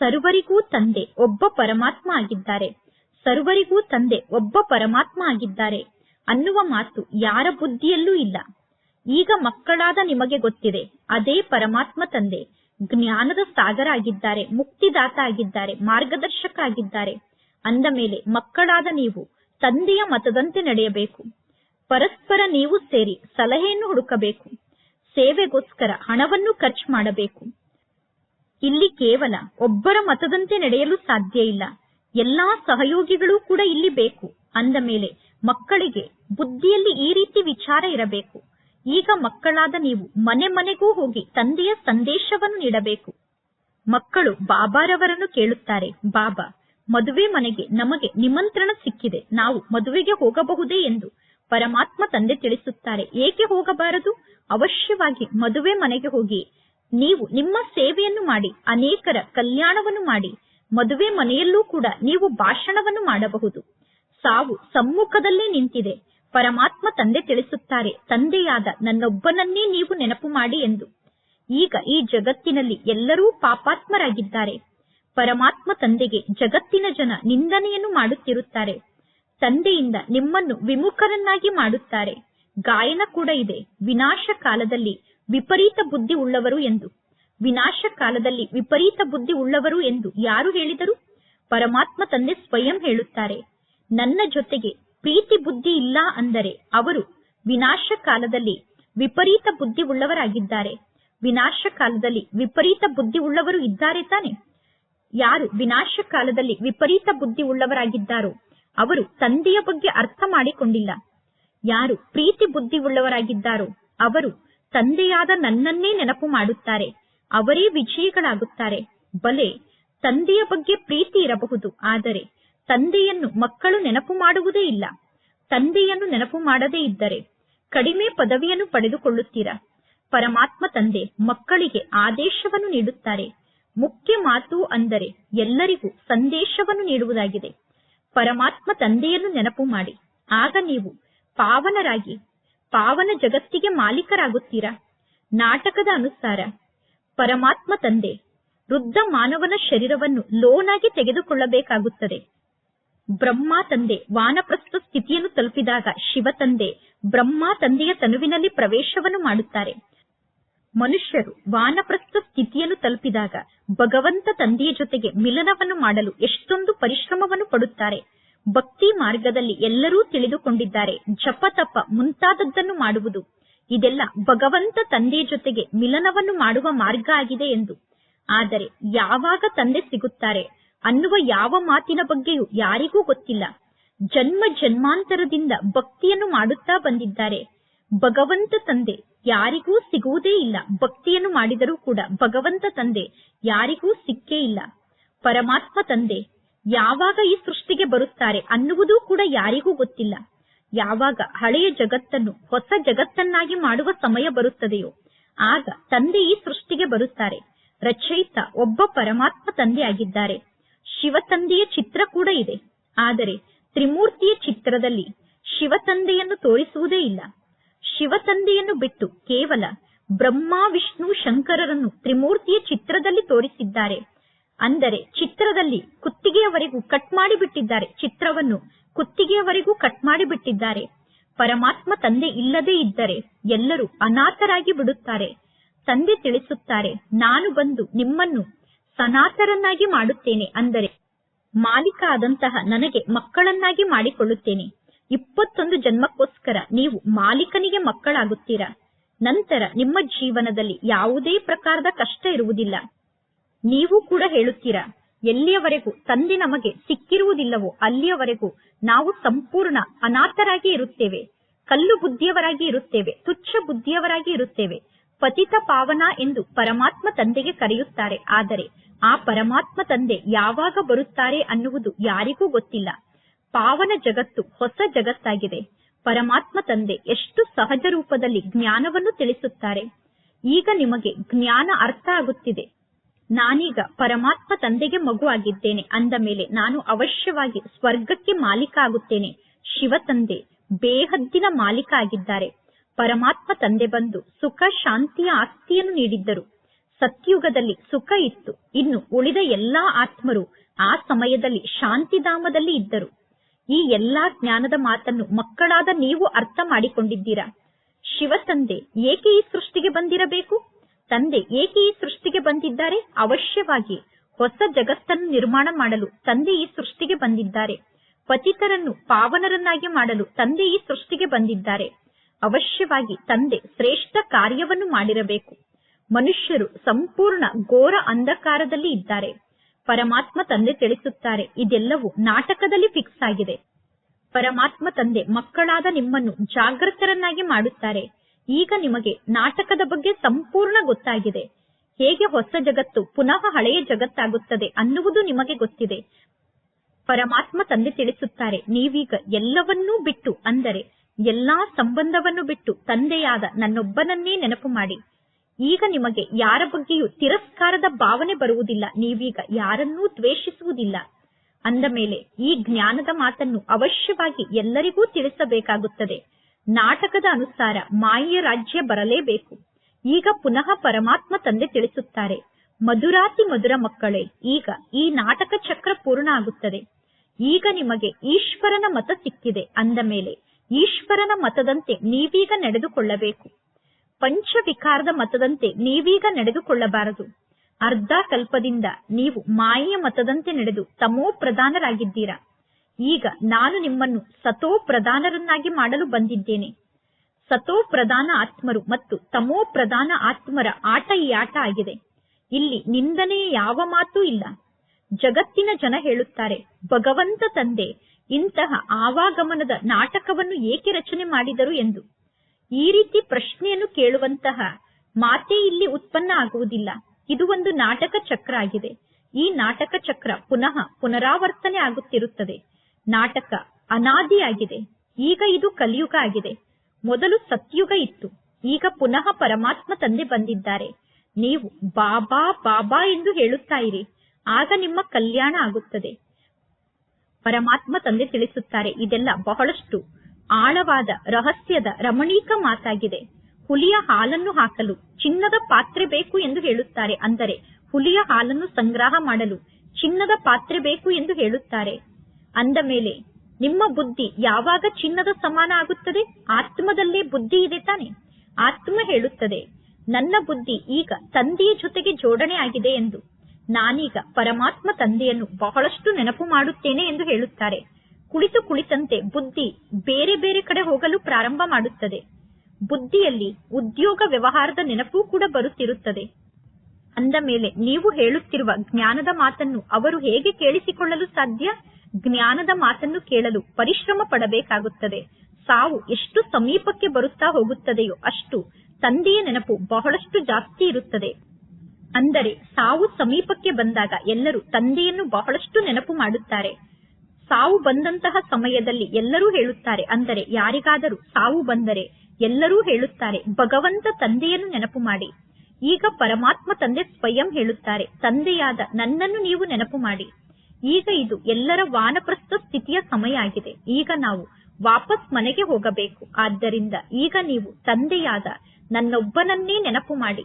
Speaker 1: ಸರ್ವರಿಗೂ ತಂದೆ ಒಬ್ಬ ಪರಮಾತ್ಮ ಆಗಿದ್ದಾರೆ. ಸರ್ವರಿಗೂ ತಂದೆ ಒಬ್ಬ ಪರಮಾತ್ಮ ಆಗಿದ್ದಾರೆ ಅನ್ನುವ ಮಾತು ಯಾರ ಬುದ್ಧಿಯಲ್ಲೂ ಇಲ್ಲ. ಈಗ ಮಕ್ಕಳಾದ ನಿಮಗೆ ಗೊತ್ತಿದೆ, ಅದೇ ಪರಮಾತ್ಮ ತಂದೆ. ಜ್ಞಾನದ ಸಾಗರ ಆಗಿದ್ದಾರೆ ಮುಕ್ತಿದಾತ ಆಗಿದ್ದಾರೆ ಮಾರ್ಗದರ್ಶಕ ಆಗಿದ್ದಾರೆ ಅಂದ ಮೇಲೆ ಮಕ್ಕಳಾದ ನೀವು ತಂದೆಯ ಮತದಂತೆ ನಡೆಯಬೇಕು. ಪರಸ್ಪರ ನೀವು ಸೇರಿ ಸಲಹೆಯನ್ನು ಹುಡುಕಬೇಕು. ಸೇವೆಗೋಸ್ಕರ ಹಣವನ್ನು ಖರ್ಚು ಮಾಡಬೇಕು. ಇಲ್ಲಿ ಕೇವಲ ಒಬ್ಬರ ಮತದಂತೆ ನಡೆಯಲು ಸಾಧ್ಯ ಇಲ್ಲ. ಎಲ್ಲಾ ಸಹಯೋಗಿಗಳು ಕೂಡ ಇಲ್ಲಿ ಬೇಕು. ಅಂದ ಮೇಲೆ ಮಕ್ಕಳಿಗೆ ಬುದ್ಧಿಯಲ್ಲಿ ಈ ರೀತಿ ವಿಚಾರ ಇರಬೇಕು. ಈಗ ಮಕ್ಕಳಾದ ನೀವು ಮನೆ ಮನೆಗೂ ಹೋಗಿ ತಂದೆಯ ಸಂದೇಶವನ್ನು ನೀಡಬೇಕು. ಮಕ್ಕಳು ಬಾಬಾರವರನ್ನು ಕೇಳುತ್ತಾರೆ, ಬಾಬಾ, ಮದುವೆ ಮನೆಗೆ ನಮಗೆ ನಿಮಂತ್ರಣ ಸಿಕ್ಕಿದೆ, ನಾವು ಮದುವೆಗೆ ಹೋಗಬಹುದೇ? ಎಂದು ಪರಮಾತ್ಮ ತಂದೆ ತಿಳಿಸುತ್ತಾರೆ. ಏಕೆ ಹೋಗಬಾರದು? ಅವಶ್ಯವಾಗಿ ಮದುವೆ ಮನೆಗೆ ಹೋಗಿ ನೀವು ನಿಮ್ಮ ಸೇವೆಯನ್ನು ಮಾಡಿ, ಅನೇಕರ ಕಲ್ಯಾಣವನ್ನು ಮಾಡಿ, ಮದುವೆ ಮನೆಯಲ್ಲೂ ಕೂಡ ನೀವು ಭಾಷಣವನ್ನು ಮಾಡಬಹುದು. ಸಾವು ಸಮ್ಮುಖದಲ್ಲೇ ನಿಂತಿದೆ. ಪರಮಾತ್ಮ ತಂದೆ ತಿಳಿಸುತ್ತಾರೆ, ತಂದೆಯಾದ ನನ್ನೊಬ್ಬನನ್ನೇ ನೀವು ನೆನಪು ಮಾಡಿ ಎಂದು. ಈಗ ಈ ಜಗತ್ತಿನಲ್ಲಿ ಎಲ್ಲರೂ ಪಾಪಾತ್ಮರಾಗಿದ್ದಾರೆ. ಪರಮಾತ್ಮ ತಂದೆಗೆ ಜಗತ್ತಿನ ಜನ ನಿಂದನೆಯನ್ನು ಮಾಡುತ್ತಿರುತ್ತಾರೆ. ತಂದೆಯಿಂದ ನಿಮ್ಮನ್ನು ವಿಮುಖರನ್ನಾಗಿ ಮಾಡುತ್ತಾರೆ. ಗಾಯನ ಕೂಡ ಇದೆ. ವಿನಾಶ ಕಾಲದಲ್ಲಿ ವಿಪರೀತ ಬುದ್ಧಿ ಉಳ್ಳವರು ಎಂದು. ವಿನಾಶ ಕಾಲದಲ್ಲಿ ವಿಪರೀತ ಬುದ್ಧಿ ಉಳ್ಳವರು ಎಂದು ಯಾರು ಹೇಳಿದರು? ಪರಮಾತ್ಮ ತಂದೆ ಸ್ವಯಂ ಹೇಳುತ್ತಾರೆ. ನನ್ನ ಜೊತೆಗೆ ಪ್ರೀತಿ ಬುದ್ಧಿ ಇಲ್ಲ ಅಂದರೆ ಅವರು ವಿನಾಶ ಕಾಲದಲ್ಲಿ ವಿಪರೀತ ಬುದ್ಧಿ ಉಳ್ಳವರಾಗಿದ್ದಾರೆ. ವಿನಾಶ ಕಾಲದಲ್ಲಿ ವಿಪರೀತ ಬುದ್ಧಿ ಉಳ್ಳವರು ಇದ್ದಾರೆ ತಾನೆ? ಯಾರು ವಿನಾಶ ಕಾಲದಲ್ಲಿ ವಿಪರೀತ ಬುದ್ಧಿ ಉಳ್ಳವರಾಗಿದ್ದಾರೋ ಅವರು ತಂದೆಯ ಬಗ್ಗೆ ಅರ್ಥ ಮಾಡಿಕೊಂಡಿಲ್ಲ. ಯಾರು ಪ್ರೀತಿ ಬುದ್ಧಿ ಉಳ್ಳವರಾಗಿದ್ದಾರೋ ಅವರು ತಂದೆಯಾದ ನನ್ನನ್ನೇ ನೆನಪು ಮಾಡುತ್ತಾರೆ. ಅವರೇ ವಿಜಯಿಗಳಾಗುತ್ತಾರೆ. ಬಲೆ ತಂದೆಯ ಬಗ್ಗೆ ಪ್ರೀತಿ ಇರಬಹುದು, ಆದರೆ ತಂದೆಯನ್ನು ಮಕ್ಕಳು ನೆನಪು ಮಾಡುವುದೇ ಇಲ್ಲ. ತಂದೆಯನ್ನು ನೆನಪು ಮಾಡದೇ ಇದ್ದರೆ ಕಡಿಮೆ ಪದವಿಯನ್ನು ಪಡೆದುಕೊಳ್ಳುತ್ತೀರಾ? ಪರಮಾತ್ಮ ತಂದೆ ಮಕ್ಕಳಿಗೆ ಆದೇಶವನ್ನು ನೀಡುತ್ತಾರೆ. ಮುಖ್ಯ ಮಾತು ಅಂದರೆ ಎಲ್ಲರಿಗೂ ಸಂದೇಶವನ್ನು ನೀಡುವುದಾಗಿದೆ. ಪರಮಾತ್ಮ ತಂದೆಯನ್ನು ನೆನಪು ಮಾಡಿ. ಆಗ ನೀವು ಪಾವನರಾಗಿ, ಪಾವನ ಜಗತ್ತಿಗೆ ಮಾಲೀಕರಾಗುತ್ತೀರಾ? ನಾಟಕದ ಅನುಸಾರ ಪರಮಾತ್ಮ ತಂದೆ ವೃದ್ಧ ಮಾನವನ ಶರೀರವನ್ನು ಲೋನಾಗಿ ತೆಗೆದುಕೊಳ್ಳಬೇಕಾಗುತ್ತದೆ. ಬ್ರಹ್ಮ ತಂದೆ. ವಾನಪ್ರಸ್ಥ ಸ್ಥಿತಿಯನ್ನು ತಲುಪಿದಾಗ ಶಿವ ತಂದೆ. ಬ್ರಹ್ಮ ತಂದೆಯ ತನುವಿನಲ್ಲಿ ಪ್ರವೇಶವನ್ನು ಮಾಡುತ್ತಾರೆ. ಮನುಷ್ಯರು ವಾನಪ್ರಸ್ಥ ಸ್ಥಿತಿಯನ್ನು ತಲುಪಿದಾಗ ಭಗವಂತ ತಂದೆಯ ಜೊತೆಗೆ ಮಿಲನವನ್ನು ಮಾಡಲು ಎಷ್ಟೊಂದು ಪರಿಶ್ರಮವನ್ನು ಪಡುತ್ತಾರೆ. ಭಕ್ತಿ ಮಾರ್ಗದಲ್ಲಿ ಎಲ್ಲರೂ ತಿಳಿದುಕೊಂಡಿದ್ದಾರೆ. ಜಪ ತಪ ಮುಂತಾದದ್ದನ್ನು ಮಾಡುವುದು. ಇದೆಲ್ಲ ಭಗವಂತ ತಂದೆಯ ಜೊತೆಗೆ ಮಿಲನವನ್ನು ಮಾಡುವ ಮಾರ್ಗ ಆಗಿದೆ ಎಂದು. ಆದರೆ ಯಾವಾಗ ತಂದೆ ಸಿಗುತ್ತಾರೆ? ಅನ್ನುವ ಯಾವ ಮಾತಿನ ಬಗ್ಗೆಯೂ ಯಾರಿಗೂ ಗೊತ್ತಿಲ್ಲ. ಜನ್ಮ ಜನ್ಮಾಂತರದಿಂದ ಭಕ್ತಿಯನ್ನು ಮಾಡುತ್ತಾ ಬಂದಿದ್ದಾರೆ. ಭಗವಂತ ತಂದೆ ಯಾರಿಗೂ ಸಿಗುವುದೇ ಇಲ್ಲ. ಭಕ್ತಿಯನ್ನು ಮಾಡಿದರೂ ಕೂಡ ಭಗವಂತ ತಂದೆ ಯಾರಿಗೂ ಸಿಕ್ಕೇ ಇಲ್ಲ. ಪರಮಾತ್ಮ ತಂದೆ ಯಾವಾಗ ಈ ಸೃಷ್ಟಿಗೆ ಬರುತ್ತಾರೆ ಅನ್ನುವುದೂ ಕೂಡ ಯಾರಿಗೂ ಗೊತ್ತಿಲ್ಲ. ಯಾವಾಗ ಹಳೆಯ ಜಗತ್ತನ್ನು ಹೊಸ ಜಗತ್ತನ್ನಾಗಿ ಮಾಡುವ ಸಮಯ ಬರುತ್ತದೆಯೋ, ಆಗ ತಂದೆ ಈ ಸೃಷ್ಟಿಗೆ ಬರುತ್ತಾರೆ. ರಚಯಿತ ಒಬ್ಬ ಪರಮಾತ್ಮ ತಂದೆ ಆಗಿದ್ದಾರೆ ಶಿವ ತಂದೆಯ ಚಿತ್ರ ಕೂಡ ಇದೆ. ಆದರೆ ತ್ರಿಮೂರ್ತಿಯ ಚಿತ್ರದಲ್ಲಿ ಶಿವತಂದೆಯನ್ನು ತೋರಿಸುವುದೇ ಇಲ್ಲ. ಶಿವತಂದೆಯನ್ನು ಬಿಟ್ಟು ಕೇವಲ ಬ್ರಹ್ಮ, ವಿಷ್ಣು, ಶಂಕರರನ್ನು ತ್ರಿಮೂರ್ತಿಯ ಚಿತ್ರದಲ್ಲಿ ತೋರಿಸಿದ್ದಾರೆ. ಅಂದರೆ ಚಿತ್ರದಲ್ಲಿ ಕುತ್ತಿಗೆಯವರೆಗೂ ಕಟ್ ಮಾಡಿಬಿಟ್ಟಿದ್ದಾರೆ. ಚಿತ್ರವನ್ನು ಕುತ್ತಿಗೆಯವರೆಗೂ ಕಟ್ ಮಾಡಿಬಿಟ್ಟಿದ್ದಾರೆ. ಪರಮಾತ್ಮ ತಂದೆ ಇಲ್ಲದೇ ಇದ್ದರೆ ಎಲ್ಲರೂ ಅನಾಥರಾಗಿ ಬಿಡುತ್ತಾರೆ. ತಂದೆ ತಿಳಿಸುತ್ತಾರೆ, ನಾನು ಬಂದು ನಿಮ್ಮನ್ನು ಸನಾತರನ್ನಾಗಿ ಮಾಡುತ್ತೇನೆ ಅಂದರೆ ಮಾಲೀಕ ಆದಂತಹ ನನಗೆ ಮಕ್ಕಳನ್ನಾಗಿ ಮಾಡಿಕೊಳ್ಳುತ್ತೇನೆ. ಇಪ್ಪತ್ತೊಂದು ಜನ್ಮಕ್ಕೋಸ್ಕರ ನೀವು ಮಾಲೀಕನಿಗೆ ಮಕ್ಕಳಾಗುತ್ತೀರಾ. ನಂತರ ನಿಮ್ಮ ಜೀವನದಲ್ಲಿ ಯಾವುದೇ ಪ್ರಕಾರದ ಕಷ್ಟ ಇರುವುದಿಲ್ಲ. ನೀವು ಕೂಡ ಹೇಳುತ್ತೀರಾ, ಎಲ್ಲಿಯವರೆಗೂ ತಂದೆ ನಮಗೆ ಸಿಕ್ಕಿರುವುದಿಲ್ಲವೋ ಅಲ್ಲಿಯವರೆಗೂ ನಾವು ಸಂಪೂರ್ಣ ಅನಾಥರಾಗಿ ಇರುತ್ತೇವೆ. ಕಲ್ಲು ಬುದ್ಧಿಯವರಾಗಿ ಇರುತ್ತೇವೆ, ತುಚ್ಛ ಬುದ್ಧಿಯವರಾಗಿ ಇರುತ್ತೇವೆ. ಪತಿತ ಪಾವನ ಎಂದು ಪರಮಾತ್ಮ ತಂದೆಗೆ ಕರೆಯುತ್ತಾರೆ. ಆದರೆ ಆ ಪರಮಾತ್ಮ ತಂದೆ ಯಾವಾಗ ಬರುತ್ತಾರೆ ಅನ್ನುವುದು ಯಾರಿಗೂ ಗೊತ್ತಿಲ್ಲ. ಪಾವನ ಜಗತ್ತು ಹೊಸ ಜಗತ್ತಾಗಿದೆ. ಪರಮಾತ್ಮ ತಂದೆ ಎಷ್ಟು ಸಹಜ ರೂಪದಲ್ಲಿ ಜ್ಞಾನವನ್ನು ತಿಳಿಸುತ್ತಾರೆ. ಈಗ ನಿಮಗೆ ಜ್ಞಾನ ಅರ್ಥ ಆಗುತ್ತಿದೆ. ನಾನೀಗ ಪರಮಾತ್ಮ ತಂದೆಗೆ ಮಗು ಆಗಿದ್ದೇನೆ ಅಂದ ಮೇಲೆ ನಾನು ಅವಶ್ಯವಾಗಿ ಸ್ವರ್ಗಕ್ಕೆ ಮಾಲೀಕ ಆಗುತ್ತೇನೆ. ಶಿವ ತಂದೆ ಬೇಹದ್ದಿನ ಮಾಲೀಕ ಆಗಿದ್ದಾರೆ. ಪರಮಾತ್ಮ ತಂದೆ ಬಂದು ಸುಖ ಶಾಂತಿಯ ಆಸ್ತಿಯನ್ನು ನೀಡಿದ್ದರು. ಸತ್ಯುಗದಲ್ಲಿ ಸುಖ ಇತ್ತು. ಇನ್ನು ಉಳಿದ ಎಲ್ಲಾ ಆತ್ಮರು ಆ ಸಮಯದಲ್ಲಿ ಶಾಂತಿಧಾಮದಲ್ಲಿ ಇದ್ದರು. ಈ ಎಲ್ಲಾ ಜ್ಞಾನದ ಮಾತನ್ನು ಮಕ್ಕಳಾದ ನೀವು ಅರ್ಥ ಮಾಡಿಕೊಂಡಿದ್ದೀರಾ? ಶಿವ ತಂದೆ ಏಕೆ ಈ ಸೃಷ್ಟಿಗೆ ಬಂದಿರಬೇಕು? ತಂದೆ ಏಕೆ ಈ ಸೃಷ್ಟಿಗೆ ಬಂದಿದ್ದಾರೆ? ಅವಶ್ಯವಾಗಿ ಹೊಸ ಜಗತ್ತನ್ನು ನಿರ್ಮಾಣ ಮಾಡಲು ತಂದೆ ಈ ಸೃಷ್ಟಿಗೆ ಬಂದಿದ್ದಾರೆ. ಪತಿತರನ್ನು ಪಾವನರನ್ನಾಗಿ ಮಾಡಲು ತಂದೆ ಈ ಸೃಷ್ಟಿಗೆ ಬಂದಿದ್ದಾರೆ. ಅವಶ್ಯವಾಗಿ ತಂದೆ ಶ್ರೇಷ್ಠ ಕಾರ್ಯವನ್ನು ಮಾಡಿರಬೇಕು. ಮನುಷ್ಯರು ಸಂಪೂರ್ಣ ಘೋರ ಅಂಧಕಾರದಲ್ಲಿ ಇದ್ದಾರೆ. ಪರಮಾತ್ಮ ತಂದೆ ತಿಳಿಸುತ್ತಾರೆ, ಇದೆಲ್ಲವೂ ನಾಟಕದಲ್ಲಿ ಫಿಕ್ಸ್ ಆಗಿದೆ. ಪರಮಾತ್ಮ ತಂದೆ ಮಕ್ಕಳಾದ ನಿಮ್ಮನ್ನು ಜಾಗೃತರನ್ನಾಗಿ ಮಾಡುತ್ತಾರೆ. ಈಗ ನಿಮಗೆ ನಾಟಕದ ಬಗ್ಗೆ ಸಂಪೂರ್ಣ ಗೊತ್ತಾಗಿದೆ. ಹೇಗೆ ಹೊಸ ಜಗತ್ತು, ಪುನಃ ಹಳೆಯ ಜಗತ್ತಾಗುತ್ತದೆ ಅನ್ನುವುದು ನಿಮಗೆ ಗೊತ್ತಿದೆ. ಪರಮಾತ್ಮ ತಂದೆ ತಿಳಿಸುತ್ತಾರೆ, ನೀವೀಗ ಎಲ್ಲವನ್ನೂ ಬಿಟ್ಟು, ಅಂದರೆ ಎಲ್ಲಾ ಸಂಬಂಧವನ್ನು ಬಿಟ್ಟು ತಂದೆಯಾದ ನನ್ನೊಬ್ಬನನ್ನೇ ನೆನಪು ಮಾಡಿ. ಈಗ ನಿಮಗೆ ಯಾರ ಬಗ್ಗೆಯೂ ತಿರಸ್ಕಾರದ ಭಾವನೆ ಬರುವುದಿಲ್ಲ. ನೀವೀಗ ಯಾರನ್ನೂ ದ್ವೇಷಿಸುವುದಿಲ್ಲ. ಅಂದ ಮೇಲೆ ಈ ಜ್ಞಾನದ ಮಾತನ್ನು ಅವಶ್ಯವಾಗಿ ಎಲ್ಲರಿಗೂ ತಿಳಿಸಬೇಕಾಗುತ್ತದೆ. ನಾಟಕದ ಅನುಸಾರ ಮಾಯೆಯ ರಾಜ್ಯ ಬರಲೇಬೇಕು. ಈಗ ಪುನಃ ಪರಮಾತ್ಮ ತಂದೆ ತಿಳಿಸುತ್ತಾರೆ, ಮಧುರಾತಿ ಮಧುರ ಮಕ್ಕಳೇ, ಈಗ ಈ ನಾಟಕ ಚಕ್ರ ಪೂರ್ಣ ಆಗುತ್ತದೆ. ಈಗ ನಿಮಗೆ ಈಶ್ವರನ ಮತ ಸಿಕ್ಕಿದೆ. ಅಂದ ಮೇಲೆ, ಈಶ್ವರನ ಮತದಂತೆ ನೀವೀಗ ನಡೆದುಕೊಳ್ಳಬೇಕು. ಪಂಚವಿಕಾರದ ಮತದಂತೆ ನೀವೀಗ ನಡೆದುಕೊಳ್ಳಬಾರದು. ಅರ್ಧ ಕಲ್ಪದಿಂದ ನೀವು ಮಾಯೆಯ ಮತದಂತೆ ನಡೆದು ತಮೋ ಪ್ರಧಾನರಾಗಿದ್ದೀರಾ. ಈಗ ನಾನು ನಿಮ್ಮನ್ನು ಸತೋ ಪ್ರಧಾನರನ್ನಾಗಿ ಮಾಡಲು ಬಂದಿದ್ದೇನೆ. ಸತೋ ಪ್ರಧಾನ ಆತ್ಮರು ಮತ್ತು ತಮೋ ಪ್ರಧಾನ ಆತ್ಮರ ಆಟ ಈ ಆಟ ಆಗಿದೆ. ಇಲ್ಲಿ ನಿಂದನೆಯ ಯಾವ ಮಾತೂ ಇಲ್ಲ. ಜಗತ್ತಿನ ಜನ ಹೇಳುತ್ತಾರೆ, ಭಗವಂತ ತಂದೆ, ಇಂತಹ ಆವಾಗಮನದ ನಾಟಕವನ್ನು ಏಕೆ ರಚನೆ ಮಾಡಿದರು? ಎಂದು. ಈ ರೀತಿ ಪ್ರಶ್ನೆಯನ್ನು ಕೇಳುವಂತಹ ಮಾತೇ ಇಲ್ಲಿ ಉತ್ಪನ್ನ ಆಗುವುದಿಲ್ಲ. ಇದು ಒಂದು ನಾಟಕ ಚಕ್ರ ಆಗಿದೆ. ಈ ನಾಟಕ ಚಕ್ರ ಪುನಃ ಪುನರಾವರ್ತನೆ ಆಗುತ್ತಿರುತ್ತದೆ. ನಾಟಕ ಅನಾದಿಯಾಗಿದೆ ಈಗ ಇದು ಕಲಿಯುಗ ಆಗಿದೆ. ಮೊದಲು ಸತ್ಯುಗ ಇತ್ತು. ಈಗ ಪುನಃ ಪರಮಾತ್ಮ ತಂದೆ ಬಂದಿದ್ದಾರೆ. ನೀವು ಬಾಬಾ ಬಾಬಾ ಎಂದು ಹೇಳುತ್ತಾ ಇರಿ. ಆಗ ನಿಮ್ಮ ಕಲ್ಯಾಣ ಆಗುತ್ತದೆ. ಪರಮಾತ್ಮ ತಂದೆ ತಿಳಿಸುತ್ತಾರೆ. ಇದೆಲ್ಲ ಬಹಳಷ್ಟು ಆಳವಾದ, ರಹಸ್ಯದ, ರಮಣೀಕ ಮಾತಾಗಿದೆ. ಹುಲಿಯ ಹಾಲನ್ನು ಹಾಕಲು ಚಿನ್ನದ ಪಾತ್ರೆ ಬೇಕು ಎಂದು ಹೇಳುತ್ತಾರೆ. ಅಂದರೆ ಹುಲಿಯ ಹಾಲನ್ನು ಸಂಗ್ರಹ ಮಾಡಲು ಚಿನ್ನದ ಪಾತ್ರೆ ಬೇಕು ಎಂದು ಹೇಳುತ್ತಾರೆ. ಅಂದ ಮೇಲೆ, ನಿಮ್ಮ ಬುದ್ಧಿ ಯಾವಾಗ ಚಿನ್ನದ ಸಮಾನ ಆಗುತ್ತದೆ? ಆತ್ಮದಲ್ಲೇ ಬುದ್ಧಿ ಇದೆ ತಾನೆ. ಆತ್ಮ ಹೇಳುತ್ತದೆ, ನನ್ನ ಬುದ್ಧಿ ಈಗ ತಂದೆಯ ಜೊತೆಗೆ ಜೋಡಣೆ ಆಗಿದೆ ಎಂದು. ನಾನೀಗ ಪರಮಾತ್ಮ ತಂದೆಯನ್ನು ಬಹಳಷ್ಟು ನೆನಪು ಮಾಡುತ್ತೇನೆ ಎಂದು ಹೇಳುತ್ತಾರೆ. ಕುಳಿತು ಕುಳಿತಂತೆ ಬುದ್ಧಿ ಬೇರೆ ಬೇರೆ ಕಡೆ ಹೋಗಲು ಪ್ರಾರಂಭ ಮಾಡುತ್ತದೆ. ಬುದ್ಧಿಯಲ್ಲಿ ಉದ್ಯೋಗ ವ್ಯವಹಾರದ ನೆನಪು ಕೂಡ ಬರುತ್ತಿರುತ್ತದೆ. ಅಂದ ಮೇಲೆ ನೀವು ಹೇಳುತ್ತಿರುವ ಜ್ಞಾನದ ಮಾತನ್ನು ಅವರು ಹೇಗೆ ಕೇಳಿಸಿಕೊಳ್ಳಲು ಸಾಧ್ಯ? ಜ್ಞಾನದ ಮಾತನ್ನು ಕೇಳಲು ಪರಿಶ್ರಮ ಪಡಬೇಕಾಗುತ್ತದೆ. ಸಾವು ಎಷ್ಟು ಸಮೀಪಕ್ಕೆ ಬರುತ್ತಾ ಹೋಗುತ್ತದೆಯೋ ಅಷ್ಟು ತಂದೆಯ ನೆನಪು ಬಹಳಷ್ಟು ಜಾಸ್ತಿ ಇರುತ್ತದೆ. ಅಂದರೆ ಸಾವು ಸಮೀಪಕ್ಕೆ ಬಂದಾಗ ಎಲ್ಲರೂ ತಂದೆಯನ್ನು ಬಹಳಷ್ಟು ನೆನಪು ಮಾಡುತ್ತಾರೆ. ಸಾವು ಬಂದಂತಹ ಸಮಯದಲ್ಲಿ ಎಲ್ಲರೂ ಹೇಳುತ್ತಾರೆ. ಅಂದರೆ ಯಾರಿಗಾದರೂ ಸಾವು ಬಂದರೆ ಎಲ್ಲರೂ ಹೇಳುತ್ತಾರೆ, ಭಗವಂತ ತಂದೆಯನ್ನು ನೆನಪು ಮಾಡಿ. ಈಗ ಪರಮಾತ್ಮ ತಂದೆ ಸ್ವಯಂ ಹೇಳುತ್ತಾರೆ, ತಂದೆಯಾದ ನನ್ನನ್ನು ನೀವು ನೆನಪು ಮಾಡಿ. ಈಗ ಇದು ಎಲ್ಲರ ವಾನಪ್ರಸ್ಥ ಸ್ಥಿತಿಯ ಸಮಯ ಆಗಿದೆ. ಈಗ ನಾವು ವಾಪಸ್ ಮನೆಗೆ ಹೋಗಬೇಕು. ಆದ್ದರಿಂದ ಈಗ ನೀವು ತಂದೆಯಾದ ನನ್ನೊಬ್ಬನನ್ನೇ ನೆನಪು ಮಾಡಿ.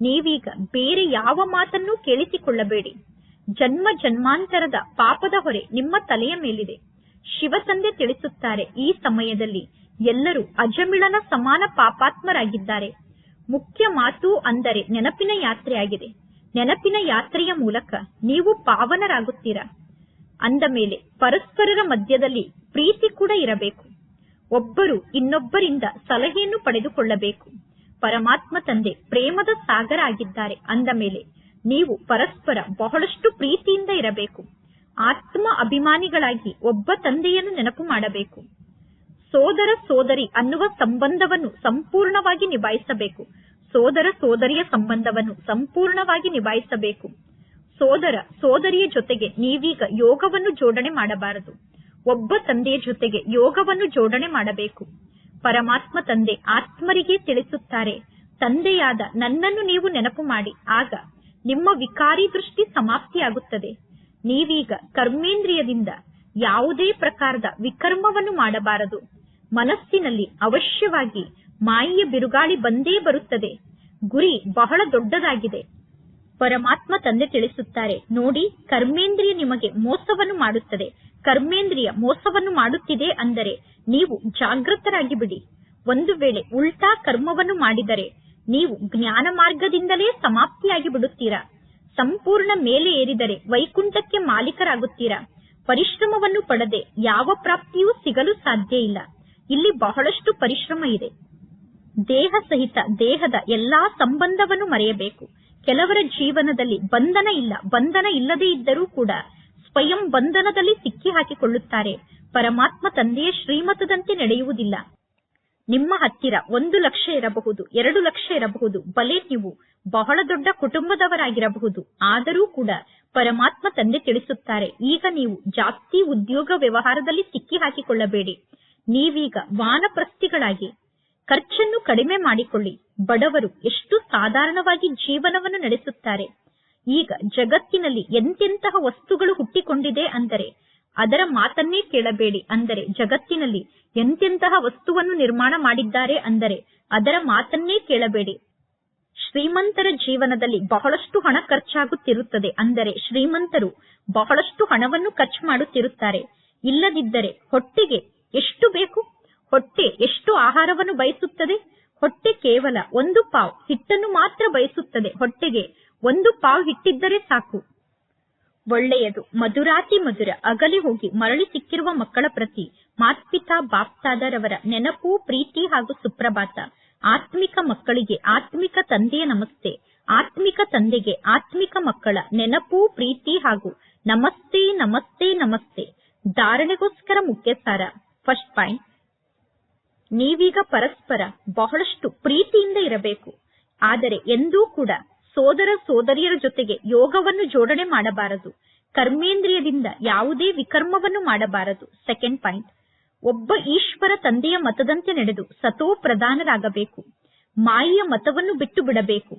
Speaker 1: ನೀವೀಗ ಬೇರೆ ಯಾವ ಮಾತನ್ನೂ ಕೇಳಿಸಿಕೊಳ್ಳಬೇಡಿ. ಜನ್ಮ ಜನ್ಮಾಂತರದ ಪಾಪದ ಹೊರೆ ನಿಮ್ಮ ತಲೆಯ ಮೇಲಿದೆ. ಶಿವಸಂದೆ ತಿಳಿಸುತ್ತಾರೆ ಈ ಸಮಯದಲ್ಲಿ. ಎಲ್ಲರೂ ಅಜಮಿಳನ ಸಮಾನ ಪಾಪಾತ್ಮರಾಗಿದ್ದಾರೆ. ಮುಖ್ಯ ಮಾತು ಅಂದರೆ ನೆನಪಿನ ಯಾತ್ರೆಯಾಗಿದೆ. ನೆನಪಿನ ಯಾತ್ರೆಯ ಮೂಲಕ ನೀವು ಪಾವನರಾಗುತ್ತೀರಾ? ಅಂದ ಮೇಲೆ ಪರಸ್ಪರರ ಮಧ್ಯದಲ್ಲಿ ಪ್ರೀತಿ ಕೂಡ ಇರಬೇಕು. ಒಬ್ಬರು ಇನ್ನೊಬ್ಬರಿಂದ ಸಲಹೆಯನ್ನು ಪಡೆದುಕೊಳ್ಳಬೇಕು. ಪರಮಾತ್ಮ ತಂದೆ ಪ್ರೇಮದ ಸಾಗರ ಆಗಿದ್ದಾರೆ. ಅಂದ ಮೇಲೆ ನೀವು ಪರಸ್ಪರ ಬಹಳಷ್ಟು ಪ್ರೀತಿಯಿಂದ ಇರಬೇಕು. ಆತ್ಮ ಅಭಿಮಾನಿಗಳಾಗಿ ಒಬ್ಬ ತಂದೆಯನ್ನು ನೆನಪು ಮಾಡಬೇಕು. ಸೋದರ ಸೋದರಿ ಅನ್ನುವ ಸಂಬಂಧವನ್ನು ಸಂಪೂರ್ಣವಾಗಿ ನಿಭಾಯಿಸಬೇಕು. ಸೋದರ ಸೋದರಿಯ ಸಂಬಂಧವನ್ನು ಸಂಪೂರ್ಣವಾಗಿ ನಿಭಾಯಿಸಬೇಕು. ಸೋದರ ಸೋದರಿಯ ಜೊತೆಗೆ ನೀವೀಗ ಯೋಗವನ್ನು ಜೋಡಣೆ ಮಾಡಬಾರದು. ಒಬ್ಬ ತಂದೆಯ ಜೊತೆಗೆ ಯೋಗವನ್ನು ಜೋಡಣೆ ಮಾಡಬೇಕು. ಪರಮಾತ್ಮ ತಂದೆ ಆತ್ಮರಿಗೆ ತಿಳಿಸುತ್ತಾರೆ, ತಂದೆಯಾದ ನನ್ನನ್ನು ನೀವು ನೆನಪು ಮಾಡಿ, ಆಗ ನಿಮ್ಮ ವಿಕಾರಿ ದೃಷ್ಟಿ ಸಮಾಪ್ತಿಯಾಗುತ್ತದೆ. ನೀವೀಗ ಕರ್ಮೇಂದ್ರಿಯದಿಂದ ಯಾವುದೇ ಪ್ರಕಾರದ ವಿಕರ್ಮವನ್ನು ಮಾಡಬಾರದು. ಮನಸ್ಸಿನಲ್ಲಿ ಅವಶ್ಯವಾಗಿ ಮಾಯಿಯ ಬಿರುಗಾಳಿ ಬಂದೇ ಬರುತ್ತದೆ. ಗುರಿ ಬಹಳ ದೊಡ್ಡದಾಗಿದೆ. ಪರಮಾತ್ಮ ತಂದೆ ತಿಳಿಸುತ್ತಾರೆ, ನೋಡಿ, ಕರ್ಮೇಂದ್ರಿಯ ನಿಮಗೆ ಮೋಸವನ್ನು ಮಾಡುತ್ತದೆ. ಕರ್ಮೇಂದ್ರಿಯ ಮೋಸವನ್ನು ಮಾಡುತ್ತಿದೆ ಅಂದರೆ ನೀವು ಜಾಗೃತರಾಗಿ ಬಿಡಿ ಒಂದು ವೇಳೆ ಉಲ್ಟಾ ಕರ್ಮವನ್ನು ಮಾಡಿದರೆ ನೀವು ಜ್ಞಾನ ಮಾರ್ಗದಿಂದಲೇ ಸಮಾಪ್ತಿಯಾಗಿ ಬಿಡುತ್ತೀರಾ? ಸಂಪೂರ್ಣ ಮೇಲೆ ಏರಿದರೆ ವೈಕುಂಠಕ್ಕೆ ಮಾಲೀಕರಾಗುತ್ತೀರಾ? ಪರಿಶ್ರಮವನ್ನು ಪಡದೆ ಯಾವ ಪ್ರಾಪ್ತಿಯೂ ಸಿಗಲು ಸಾಧ್ಯ ಇಲ್ಲ. ಇಲ್ಲಿ ಬಹಳಷ್ಟು ಪರಿಶ್ರಮ ಇದೆ. ದೇಹ ಸಹಿತ ದೇಹದ ಎಲ್ಲಾ ಸಂಬಂಧವನ್ನು ಮರೆಯಬೇಕು. ಕೆಲವರ ಜೀವನದಲ್ಲಿ ಬಂಧನ ಇಲ್ಲ. ಬಂಧನ ಇಲ್ಲದೇ ಇದ್ದರೂ ಕೂಡ ಸ್ವಯಂ ಬಂಧನದಲ್ಲಿ ಸಿಕ್ಕಿ ಹಾಕಿಕೊಳ್ಳುತ್ತಾರೆ ಪರಮಾತ್ಮ ತಂದೆಯ ಶ್ರೀಮತದಂತೆ ನಡೆಯುವುದಿಲ್ಲ. ನಿಮ್ಮ ಹತ್ತಿರ ಒಂದು ಲಕ್ಷ ಇರಬಹುದು, ಎರಡು ಲಕ್ಷ ಇರಬಹುದು, ಬಲೆ ನೀವು ಬಹಳ ದೊಡ್ಡ ಕುಟುಂಬದವರಾಗಿರಬಹುದು. ಆದರೂ ಕೂಡ ಪರಮಾತ್ಮ ತಂದೆ ತಿಳಿಸುತ್ತಾರೆ, ಈಗ ನೀವು ಜಾಸ್ತಿ ಉದ್ಯೋಗ ವ್ಯವಹಾರದಲ್ಲಿ ಸಿಕ್ಕಿ ಹಾಕಿಕೊಳ್ಳಬೇಡಿ ನೀವೀಗ ವಾನಪ್ರಸ್ಥಿಗಳಾಗಿ ಖರ್ಚನ್ನು ಕಡಿಮೆ ಮಾಡಿಕೊಳ್ಳಿ. ಬಡವರು ಎಷ್ಟು ಸಾಧಾರಣವಾಗಿ ಜೀವನವನ್ನು ನಡೆಸುತ್ತಾರೆ. ಈಗ ಜಗತ್ತಿನಲ್ಲಿ ಎಂತೆಂತಹ ವಸ್ತುಗಳು ಹುಟ್ಟಿಕೊಂಡಿದೆ ಅಂದರೆ ಅದರ ಮಾತನ್ನೇ ಕೇಳಬೇಡಿ ಅಂದರೆ ಜಗತ್ತಿನಲ್ಲಿ ಎಂತೆಂತಹ ವಸ್ತುವನ್ನು ನಿರ್ಮಾಣ ಮಾಡಿದ್ದಾರೆ ಅಂದರೆ ಅದರ ಮಾತನ್ನೇ ಕೇಳಬೇಡಿ. ಶ್ರೀಮಂತರ ಜೀವನದಲ್ಲಿ ಬಹಳಷ್ಟು ಹಣ ಖರ್ಚಾಗುತ್ತಿರುತ್ತದೆ ಅಂದರೆ ಶ್ರೀಮಂತರು ಬಹಳಷ್ಟು ಹಣವನ್ನು ಖರ್ಚು ಮಾಡುತ್ತಿರುತ್ತಾರೆ. ಇಲ್ಲದಿದ್ದರೆ ಹೊಟ್ಟೆಗೆ ಎಷ್ಟು ಬೇಕು? ಹೊಟ್ಟೆ ಎಷ್ಟು ಆಹಾರವನ್ನು ಬಯಸುತ್ತದೆ? ಹೊಟ್ಟೆ ಕೇವಲ ಒಂದು ಪಾವ್ ಹಿಟ್ಟನ್ನು ಮಾತ್ರ ಬಯಸುತ್ತದೆ. ಹೊಟ್ಟೆಗೆ ಒಂದು ಪಾವ್ ಹಿಟ್ಟಿದ್ದರೆ ಸಾಕು. ಒಳ್ಳೆಯದು. ಮಧುರಾತಿ ಮಧುರ, ಅಗಲಿ ಹೋಗಿ ಮರಳಿ ಸಿಕ್ಕಿರುವ ಮಕ್ಕಳ ಪ್ರತಿ ಮಾತ್ಪಿತಾ ಬಾಪ್ತಾದರವರ ನೆನಪು, ಪ್ರೀತಿ ಹಾಗೂ ಸುಪ್ರಭಾತ. ಆತ್ಮಿಕ ಮಕ್ಕಳಿಗೆ ಆತ್ಮಿಕ ತಂದೆಯ ನಮಸ್ತೆ. ಆತ್ಮಿಕ ತಂದೆಗೆ ಆತ್ಮಿಕ ಮಕ್ಕಳ ನೆನಪು, ಪ್ರೀತಿ ಹಾಗೂ ನಮಸ್ತೆ ನಮಸ್ತೆ ನಮಸ್ತೆ. ಧಾರಣೆಗೋಸ್ಕರ ಮುಖ್ಯ ಸಾರ ಫಸ್ಟ್ ಪಾಯಿಂಟ್. ನೀವೀಗ ಪರಸ್ಪರ ಬಹಳಷ್ಟು ಪ್ರೀತಿಯಿಂದ ಇರಬೇಕು. ಆದರೆ ಎಂದೂ ಕೂಡ ಸೋದರ ಸೋದರಿಯರ ಜೊತೆಗೆ ಯೋಗವನ್ನು ಜೋಡಣೆ ಮಾಡಬಾರದು. ಕರ್ಮೇಂದ್ರಿಯದಿಂದ ಯಾವುದೇ ವಿಕರ್ಮವನ್ನು ಮಾಡಬಾರದು. ಸೆಕೆಂಡ್ ಪಾಯಿಂಟ್ ಒಬ್ಬ ಈಶ್ವರ ತಂದೆಯ ಮತದಂತೆ ನಡೆದು ಸತೋ ಪ್ರಧಾನರಾಗಬೇಕು. ಮಾಯಿಯ ಮತವನ್ನು ಬಿಟ್ಟು ಬಿಡಬೇಕು.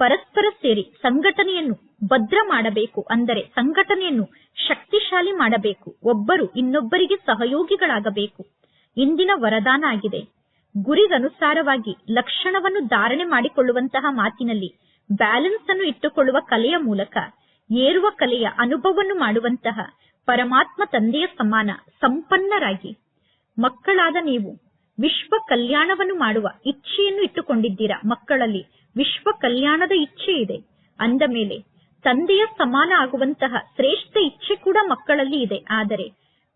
Speaker 1: ಪರಸ್ಪರ ಸೇರಿ ಸಂಘಟನೆಯನ್ನು ಭದ್ರ ಮಾಡಬೇಕು. ಅಂದರೆ ಸಂಘಟನೆಯನ್ನು ಶಕ್ತಿಶಾಲಿ ಮಾಡಬೇಕು. ಒಬ್ಬರು ಇನ್ನೊಬ್ಬರಿಗೆ ಸಹಯೋಗಿಗಳಾಗಬೇಕು. ಇಂದಿನ ವರದಾನ ಆಗಿದೆ. ಗುರಿಗನುಸಾರವಾಗಿ ಲಕ್ಷಣವನ್ನು ಧಾರಣೆ ಮಾಡಿಕೊಳ್ಳುವಂತಹ ಮಾತಿನಲ್ಲಿ ಬ್ಯಾಲೆನ್ಸ್ ಅನ್ನು ಇಟ್ಟುಕೊಳ್ಳುವ ಕಲೆಯ ಮೂಲಕ ಏರುವ ಕಲೆಯ ಅನುಭವವನ್ನು ಮಾಡುವಂತಹ ಪರಮಾತ್ಮ ತಂದೆಯ ಸಮಾನ, ಸಂಪನ್ನರಾಗಿ. ಮಕ್ಕಳಾದ ನೀವು, ವಿಶ್ವ ಕಲ್ಯಾಣವನ್ನು ಮಾಡುವ ಇಚ್ಛೆಯನ್ನು ಇಟ್ಟುಕೊಂಡಿದ್ದೀರಾ? ಮಕ್ಕಳಲ್ಲಿ ವಿಶ್ವ ಕಲ್ಯಾಣದ ಇಚ್ಛೆ ಇದೆ. ಅಂದ ಮೇಲೆ, ತಂದೆಯ ಸಮಾನ ಆಗುವಂತಹ ಶ್ರೇಷ್ಠ ಇಚ್ಛೆ ಕೂಡ ಮಕ್ಕಳಲ್ಲಿ ಇದೆ. ಆದರೆ,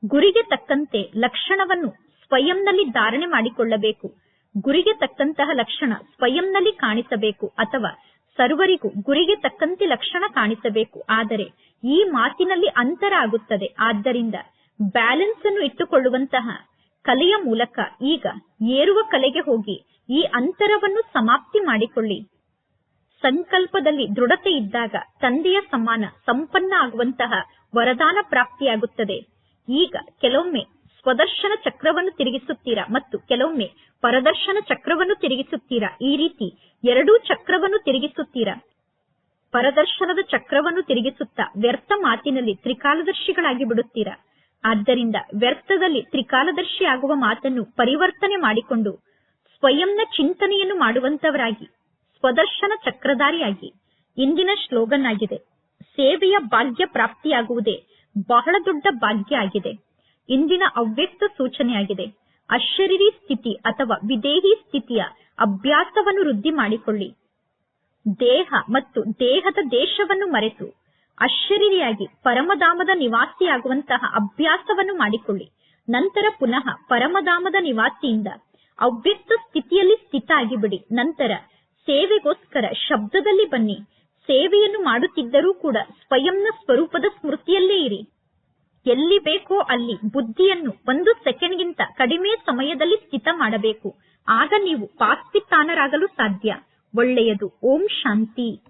Speaker 1: ಗುರಿಗೆ ತಕ್ಕಂತೆ ಲಕ್ಷಣವನ್ನು ಸ್ವಯಂನಲ್ಲಿ ಧಾರಣೆ ಮಾಡಿಕೊಳ್ಳಬೇಕು. ಗುರಿಗೆ ತಕ್ಕಂತಹ ಲಕ್ಷಣ ಸ್ವಯಂನಲ್ಲಿ ಕಾಣಿಸಬೇಕು ಅಥವಾ ಸರ್ವರಿಗೂ ಗುರಿಗೆ ತಕ್ಕಂತೆ ಲಕ್ಷಣ ಕಾಣಿಸಬೇಕು. ಆದರೆ ಈ ಮಾತಿನಲ್ಲಿ ಅಂತರ ಆಗುತ್ತದೆ. ಆದ್ದರಿಂದ ಬ್ಯಾಲೆನ್ಸ್ ಅನ್ನು ಇಟ್ಟುಕೊಳ್ಳುವಂತಹ ಕಲೆಯ ಮೂಲಕ ಈಗ ಏರುವ ಕಲೆಗೆ ಹೋಗಿ ಈ ಅಂತರವನ್ನು ಸಮಾಪ್ತಿ ಮಾಡಿಕೊಳ್ಳಿ. ಸಂಕಲ್ಪದಲ್ಲಿ ದೃಢತೆ ಇದ್ದಾಗ ತಂದೆಯ ಸಮಾನ, ಸಂಪನ್ನ ಆಗುವಂತಹ ವರದಾನ ಪ್ರಾಪ್ತಿಯಾಗುತ್ತದೆ. ಈಗ ಕೆಲವೊಮ್ಮೆ ಸ್ವದರ್ಶನ ಚಕ್ರವನ್ನು ತಿರುಗಿಸುತ್ತೀರಾ? ಮತ್ತು ಕೆಲವೊಮ್ಮೆ ಪರದರ್ಶನ ಚಕ್ರವನ್ನು ತಿರುಗಿಸುತ್ತೀರಾ? ಈ ರೀತಿ ಎರಡೂ ಚಕ್ರವನ್ನು ತಿರುಗಿಸುತ್ತೀರಾ? ಪರದರ್ಶನದ ಚಕ್ರವನ್ನು ತಿರುಗಿಸುತ್ತಾ ವ್ಯರ್ಥ ಮಾತಿನಲ್ಲಿ ತ್ರಿಕಾಲದರ್ಶಿಗಳಾಗಿ ಬಿಡುತ್ತೀರಾ? ಆದ್ದರಿಂದ ವ್ಯರ್ಥದಲ್ಲಿ ತ್ರಿಕಾಲದರ್ಶಿ ಆಗುವ ಮಾತನ್ನು ಪರಿವರ್ತನೆ ಮಾಡಿಕೊಂಡು ಸ್ವಯಂನ ಚಿಂತನೆಯನ್ನು ಮಾಡುವಂತವರಾಗಿ, ಸ್ವದರ್ಶನ ಚಕ್ರಧಾರಿಯಾಗಿ ಇಂದಿನ ಶ್ಲೋಗನ್ ಆಗಿದೆ ಸೇವೆಯ ಭಾಗ್ಯ ಪ್ರಾಪ್ತಿಯಾಗುವುದೇ ಬಹಳ ದೊಡ್ಡ ಭಾಗ್ಯ ಆಗಿದೆ. ಇಂದಿನ ಅವ್ಯಕ್ತ ಸೂಚನೆಯಾಗಿದೆ. ಅಶರೀರಿ ಸ್ಥಿತಿ ಅಥವಾ ವಿದೇಹಿ ಸ್ಥಿತಿಯ ಅಭ್ಯಾಸವನ್ನು ವೃದ್ಧಿ ಮಾಡಿಕೊಳ್ಳಿ. ದೇಹ ಮತ್ತು ದೇಹದ ದೇಶವನ್ನು ಮರೆತು ಅಶರೀರಿಯಾಗಿ ಪರಮಧಾಮದ ನಿವಾಸಿಯಾಗುವಂತಹ ಅಭ್ಯಾಸವನ್ನು ಮಾಡಿಕೊಳ್ಳಿ. ನಂತರ ಪುನಃ ಪರಮಧಾಮದ ನಿವಾಸಿಯಿಂದ ಅವ್ಯಕ್ತ ಸ್ಥಿತಿಯಲ್ಲಿ ಸ್ಥಿತ ಆಗಿಬಿಡಿ. ನಂತರ ಸೇವೆಗೋಸ್ಕರ ಶಬ್ದದಲ್ಲಿ ಬನ್ನಿ. ಸೇವೆಯನ್ನು ಮಾಡುತ್ತಿದ್ದರೂ ಕೂಡ ಸ್ವಯಂನ ಸ್ವರೂಪದ ಸ್ಮೃತಿಯಲ್ಲೇ ಇರಿ. ಎಲ್ಲಿ ಬೇಕೋ ಅಲ್ಲಿ ಬುದ್ಧಿಯನ್ನು ಒಂದು ಸೆಕೆಂಡ್ಗಿಂತ ಕಡಿಮೆ ಸಮಯದಲ್ಲಿ ಸ್ಥಿತ ಮಾಡಬೇಕು. ಆಗ ನೀವು ಪಾಸ್ತಿತಾನರಾಗಲು ಸಾಧ್ಯ. ಒಳ್ಳೆಯದು. ಓಂ ಶಾಂತಿ.